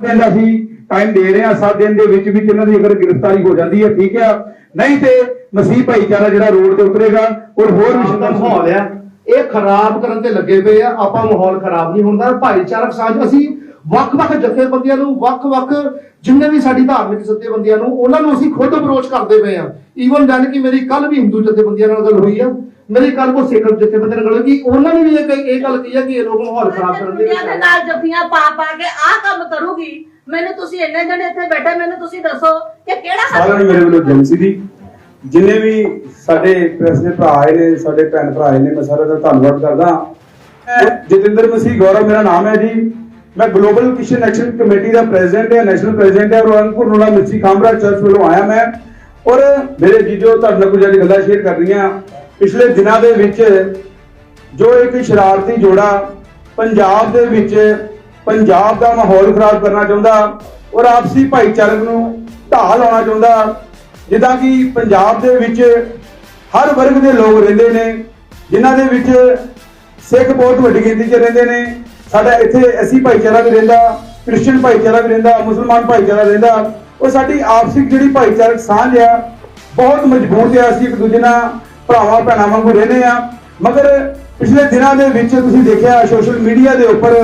ਦਿਨ ਅਸੀਂ ਟਾਈਮ ਦੇ ਰਹੇ ਹਾਂ 7 ਦਿਨ ਦੇ ਵਿੱਚ ਵਿੱਚ ਇਹਨਾਂ ਦੀ ਅਗਰ ਗ੍ਰਿਫਤਾਰੀ ਹੋ ਜਾਂਦੀ ਹੈ ਠੀਕ ਹੈ। ਨਹੀਂ ਤੇ ਮਸੀਹ ਭਾਈਚਾਰਾ ਜਿਹੜਾ ਰੋਡ ਤੇ ਉਤਰੇਗਾ ਔਰ ਹੋਰ ਵੀ ਮਾਹੌਲ ਆ ਇਹ ਖਰਾਬ ਕਰਨ ਤੇ ਲੱਗੇ ਪਏ ਆ ਆਪਾਂ ਮਾਹੌਲ ਖਰਾਬ ਨਹੀਂ ਹੁੰਦਾ। ਭਾਈਚਾਰਕ ਸਾਂਝ ਅਸੀਂ ਵੱਖ-ਵੱਖ ਜਥੇਬੰਦੀਆਂ ਨੂੰ ਵੱਖ-ਵੱਖ ਜਿੰਨੇ ਵੀ ਸਾਡੀ ਧਾਰਮਿਕ ਜਥੇਬੰਦੀਆਂ ਨੂੰ ਉਹਨਾਂ ਨੂੰ ਅਸੀਂ ਖੁਦ ਅਪਰੋਚ ਕਰਦੇ ਪਏ ਆ ਈਵਨ ਜਾਨ ਕਿ ਮੇਰੀ ਕੱਲ ਵੀ ਹਿੰਦੂ ਜਥੇਬੰਦੀਆਂ ਨਾਲ ਗੱਲ ਹੋਈ ਆ। ਮੇਰੀ ਕੱਲ ਕੋ ਸਿੱਖ ਜਥੇਬੰਦੀਆਂ ਨਾਲ ਗੱਲ ਹੋਈ ਕਿ ਉਹਨਾਂ ਨੇ ਵੀ ਇਹ ਇਹ ਗੱਲ ਕਹੀ ਆ ਕਿ ਇਹ ਲੋਕ ਮਾਹੌਲ ਖਰਾਬ ਕਰਨ ਦੇ ਨਾਲ ਜੱਫੀਆਂ ਪਾ ਪਾ ਕੇ ਆਹ ਕੰਮ ਕਰੂਗੀ। ਮੈਨੂੰ ਤੁਸੀਂ ਇੰਨੇ ਜਣੇ ਇੱਥੇ ਬੈਠੇ ਮੈਨੂੰ ਤੁਸੀਂ ਦੱਸੋ ਕਿ ਕਿਹੜਾ ਸਾਰਿਆਂ ਨੂੰ ਮੇਰੇ ਵੱਲੋਂ ਏਜੰਸੀ ਦੀ ਜਿੰਨੇ ਵੀ ਸਾਡੇ ਪ੍ਰੈਸ ਦੇ ਭਰਾ ਆਏ ਨੇ ਸਾਡੇ ਭੈਣ ਭਰਾ ਆਏ ਨੇ ਮੈਂ ਸਾਰਿਆਂ ਦਾ ਧੰਨਵਾਦ ਕਰਦਾ। ਜਤਿੰਦਰ ਮਸੀਹ ਗੌਰਵ ਮੇਰਾ ਨਾਮ ਹੈ ਜੀ। ਮੈਂ ਗਲੋਬਲ ਕਿਸ਼ਨ ਐਕਸ਼ਨ ਕਮੇਟੀ ਦਾ ਪ੍ਰੈਜ਼ੀਡੈਂਟ ਹਾਂ ਨੈਸ਼ਨਲ ਪ੍ਰੈਜ਼ੀਡੈਂਟ ਹਾਂ, ਰੋਹਨਪੁਰ ਨੂਲਾ ਮਿਰਚੀ ਕਾਮਰਾ ਚਰਚ ਵੱਲੋਂ ਆਇਆ ਮੈਂ। ਔਰ ਮੇਰੇ ਜੀਜੋ ਤੁਹਾਡੇ ਨਾਲ ਕੁਝ ਅੱਜ ਗੱਲਾਂ ਸ਼ੇਅਰ ਕਰ ਰਹੀਆਂ। ਪਿਛਲੇ ਦਿਨਾਂ ਦੇ ਵਿੱਚ ਜੋ ਇੱਕ ਸ਼ਰਾਰਤੀ ਜੋੜਾ ਪੰਜਾਬ ਦੇ ਵਿੱਚ ਪੰਜਾਬ ਦਾ ਮਾਹੌਲ ਖਰਾਬ ਕਰਨਾ ਚਾਹੁੰਦਾ ਔਰ ਆਪਸੀ ਭਾਈਚਾਰਕ ਨੂੰ ਢਾਹ ਲਾਉਣਾ ਚਾਹੁੰਦਾ, ਜਿੱਦਾਂ ਕਿ ਪੰਜਾਬ ਦੇ ਵਿੱਚ ਹਰ ਵਰਗ ਦੇ ਲੋਕ ਰਹਿੰਦੇ ਨੇ, ਜਿਨ੍ਹਾਂ ਦੇ ਵਿੱਚ ਸਿੱਖ ਬਹੁਤ ਵੱਡੀ ਗਿਣਤੀ 'ਚ ਰਹਿੰਦੇ ਨੇ। ਸਾਡਾ ਇੱਥੇ ਐਸੀ ਭਾਈਚਾਰਾ ਵੀ ਰਹਿੰਦਾ, ਕ੍ਰਿਸਚੀਅਨ ਭਾਈਚਾਰਾ ਵੀ ਰਹਿੰਦਾ, ਮੁਸਲਮਾਨ ਭਾਈਚਾਰਾ ਰਹਿੰਦਾ। ਉਹ ਸਾਡੀ ਆਪਸੀ ਜਿਹੜੀ ਭਾਈਚਾਰਕ ਸਾਂਝ ਆ, ਬਹੁਤ ਮਜ਼ਬੂਤ ਆ। ਅਸੀਂ ਇੱਕ ਦੂਜੇ ਨਾਲ ਭਰਾਵਾਂ, ਭੈਣਾਂ ਵਾਂਗੂ ਰਹਿੰਦੇ ਆ। ਮਗਰ ਪਿਛਲੇ ਦਿਨਾਂ ਦੇ ਵਿੱਚ ਤੁਸੀਂ ਦੇਖਿਆ ਸੋਸ਼ਲ ਮੀਡੀਆ ਦੇ ਉੱਪਰ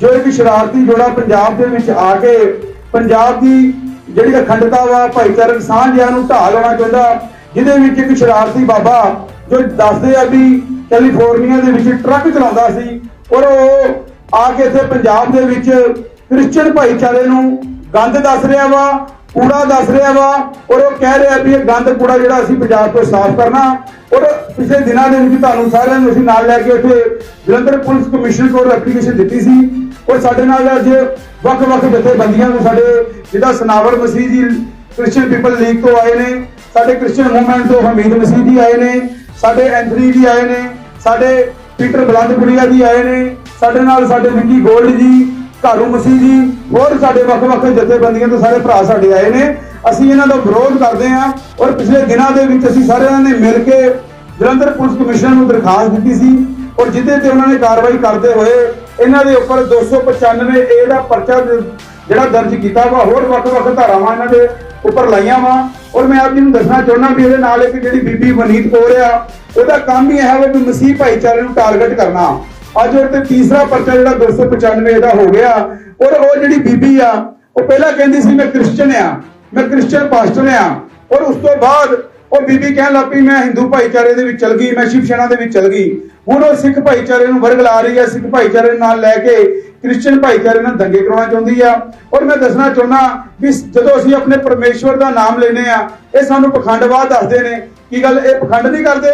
ਜੋ ਇੱਕ ਸ਼ਰਾਰਤੀ ਜੋੜਾ ਪੰਜਾਬ ਦੇ ਵਿੱਚ ਆ ਕੇ ਪੰਜਾਬ ਦੀ ਜਿਹੜੀ ਅਖੰਡਤਾ ਵਾ, ਭਾਈਚਾਰਕ ਸਾਂਝ ਆ ਨੂੰ ਢਾਹ ਲਾਉਣਾ ਚਾਹੁੰਦਾ। ਜਿਹਦੇ ਵਿੱਚ ਇੱਕ ਸ਼ਰਾਰਤੀ ਬਾਬਾ ਜੋ ਦੱਸਦੇ ਆ ਵੀ ਕੈਲੀਫੋਰਨੀਆ ਦੇ ਵਿੱਚ ਟਰੱਕ ਚਲਾਉਂਦਾ ਸੀ, ਔਰ ਉਹ ਆ ਕੇ ਇੱਥੇ ਪੰਜਾਬ ਦੇ ਵਿੱਚ ਕ੍ਰਿਸਚੀਅਨ ਭਾਈਚਾਰੇ ਨੂੰ ਗੰਦ ਦੱਸ ਰਿਹਾ ਵਾ, ਕੂੜਾ ਦੱਸ ਰਿਹਾ ਵਾ ਔਰ ਉਹ ਕਹਿ ਰਿਹਾ ਵੀ ਇਹ ਗੰਦ ਕੂੜਾ ਜਿਹੜਾ ਅਸੀਂ ਪੰਜਾਬ ਤੋਂ ਸਾਫ਼ ਕਰਨਾ, ਔਰ ਪਿਛਲੇ ਦਿਨਾਂ ਦੇ ਵਿੱਚ ਤੁਹਾਨੂੰ ਸਾਰਿਆਂ ਨੂੰ ਅਸੀਂ ਨਾਲ ਲੈ ਕੇ ਉੱਥੇ ਜਲੰਧਰ ਪੁਲਿਸ ਕਮਿਸ਼ਨਰ ਕੋਲ ਐਪਲੀਕੇਸ਼ਨ ਦਿੱਤੀ ਸੀ ਔਰ ਸਾਡੇ ਨਾਲ ਅੱਜ ਵੱਖ-ਵੱਖ ਜਥੇਬੰਦੀਆਂ ਨੂੰ ਸਾਡੇ ਜਿਹੜਾ ਸਨਾਵਰ ਮਸੀਹ ਜੀ ਕ੍ਰਿਸਚੀਅਨ ਪੀਪਲ ਲੀਗ ਤੋਂ ਆਏ ਨੇ, ਸਾਡੇ ਕ੍ਰਿਸਚੀਅਨ ਮੂਵਮੈਂਟ ਤੋਂ ਹਮੀਦ ਮਸੀਹ ਜੀ ਆਏ ਨੇ, ਸਾਡੇ ਐਂਥਨੀ ਜੀ ਆਏ ਨੇ, ਸਾਡੇ ਪੀਟਰ ਬਲੰਦਪੁਰੀਆ ਜੀ ਆਏ ਨੇ ਸਾਡੇ ਨਾਲ ਸਾਡੇ ਵਿੱਕੀ ਗੋਲਡ ਜੀ, ਘਾਰੂ ਮਸੀਹ ਜੀ, ਹੋਰ ਸਾਡੇ ਵੱਖ-ਵੱਖ ਜਥੇਬੰਦੀਆਂ ਤੋਂ ਸਾਰੇ ਭਰਾ ਸਾਡੇ ਆਏ ਨੇ। ਅਸੀਂ ਇਹਨਾਂ ਦਾ ਵਿਰੋਧ ਕਰਦੇ ਹਾਂ ਔਰ ਪਿਛਲੇ ਦਿਨਾਂ ਦੇ ਵਿੱਚ ਅਸੀਂ ਸਾਰਿਆਂ ਨੇ ਮਿਲ ਕੇ ਜਲੰਧਰ ਪੁਲਿਸ ਕਮਿਸ਼ਨ ਨੂੰ ਦਰਖਾਸਤ ਦਿੱਤੀ ਸੀ ਔਰ ਜਿਹਦੇ ਤੇ ਉਹਨਾਂ ਨੇ ਕਾਰਵਾਈ ਕਰਦੇ ਹੋਏ ਇਹਨਾਂ ਦੇ ਉੱਪਰ 295 ਏ ਦਾ ਪਰਚਾ ਜਿਹੜਾ ਦਰਜ ਕੀਤਾ ਵਾ, ਹੋਰ ਵੱਖ-ਵੱਖ ਧਾਰਾਵਾਂ ਇਹਨਾਂ ਦੇ ਉੱਪਰ ਲਾਈਆਂ ਵਾ। ਔਰ ਮੈਂ ਆਪ ਜੀ ਨੂੰ ਦੱਸਣਾ ਚਾਹੁੰਦਾ ਵੀ ਇਹਦੇ ਨਾਲ ਇੱਕ ਜਿਹੜੀ ਬੀਬੀ ਵਨੀਤ ਕੌਰ ਆ, ਉਹਦਾ ਕੰਮ ਹੀ ਇਹ ਹੈ ਵੀ ਮਸੀਹ ਭਾਈਚਾਰੇ ਨੂੰ ਟਾਰਗੇਟ ਕਰਨਾ। ਅੱਜ ਉਹ ਤੇ ਤੀਸਰਾ ਪਰਚਾ ਜਿਹੜਾ 295 ਦਾ ਹੋ ਗਿਆ, ਔਰ ਉਹ ਜਿਹੜੀ ਬੀਬੀ ਆ, ਉਹ ਪਹਿਲਾਂ ਕਹਿੰਦੀ ਸੀ, ਮੈਂ ਕ੍ਰਿਸਚੀਅਨ ਆ, ਮੈਂ ਕ੍ਰਿਸਚੀਅਨ ਪਾਸਟਰ ਆ। ਔਰ ਉਸ ਤੋਂ ਬਾਅਦ ਉਹ ਬੀਬੀ ਕਹਿਣ ਲੱਗ ਪਈ, ਮੈਂ ਹਿੰਦੂ ਭਾਈਚਾਰੇ ਦੇ ਵਿੱਚ ਚਲ ਗਈ, ਮੈਂ ਸ਼ਿਵ ਸੈਨਾ ਦੇ ਵਿੱਚ ਚਲ ਗਈ। ਹੁਣ ਉਹ ਸਿੱਖ ਭਾਈਚਾਰੇ ਨੂੰ ਵਰਗ ਲਾ ਰਹੀ ਹੈ ਸਿੱਖ ਭਾਈਚਾਰੇ ਨਾਲ ਲੈ ਕੇ ਕ੍ਰਿਸਚੀਅਨ ਭਾਈਚਾਰੇ ਨਾਲ ਦੰਗੇ ਕਰਾਉਣਾ ਚਾਹੁੰਦੀ ਆ। ਔਰ ਮੈਂ ਦੱਸਣਾ ਚਾਹੁੰਦਾ ਵੀ ਜਦੋਂ ਅਸੀਂ ਆਪਣੇ ਪਰਮੇਸ਼ਵਰ ਦਾ ਨਾਮ ਲੈਨੇ ਆ, ਇਹ ਸਾਨੂੰ ਪਖੰਡਵਾਦ ਦੱਸਦੇ ਨੇ। ਕੀ ਗੱਲ, ਇਹ ਪਖੰਡ ਨਹੀਂ ਕਰਦੇ?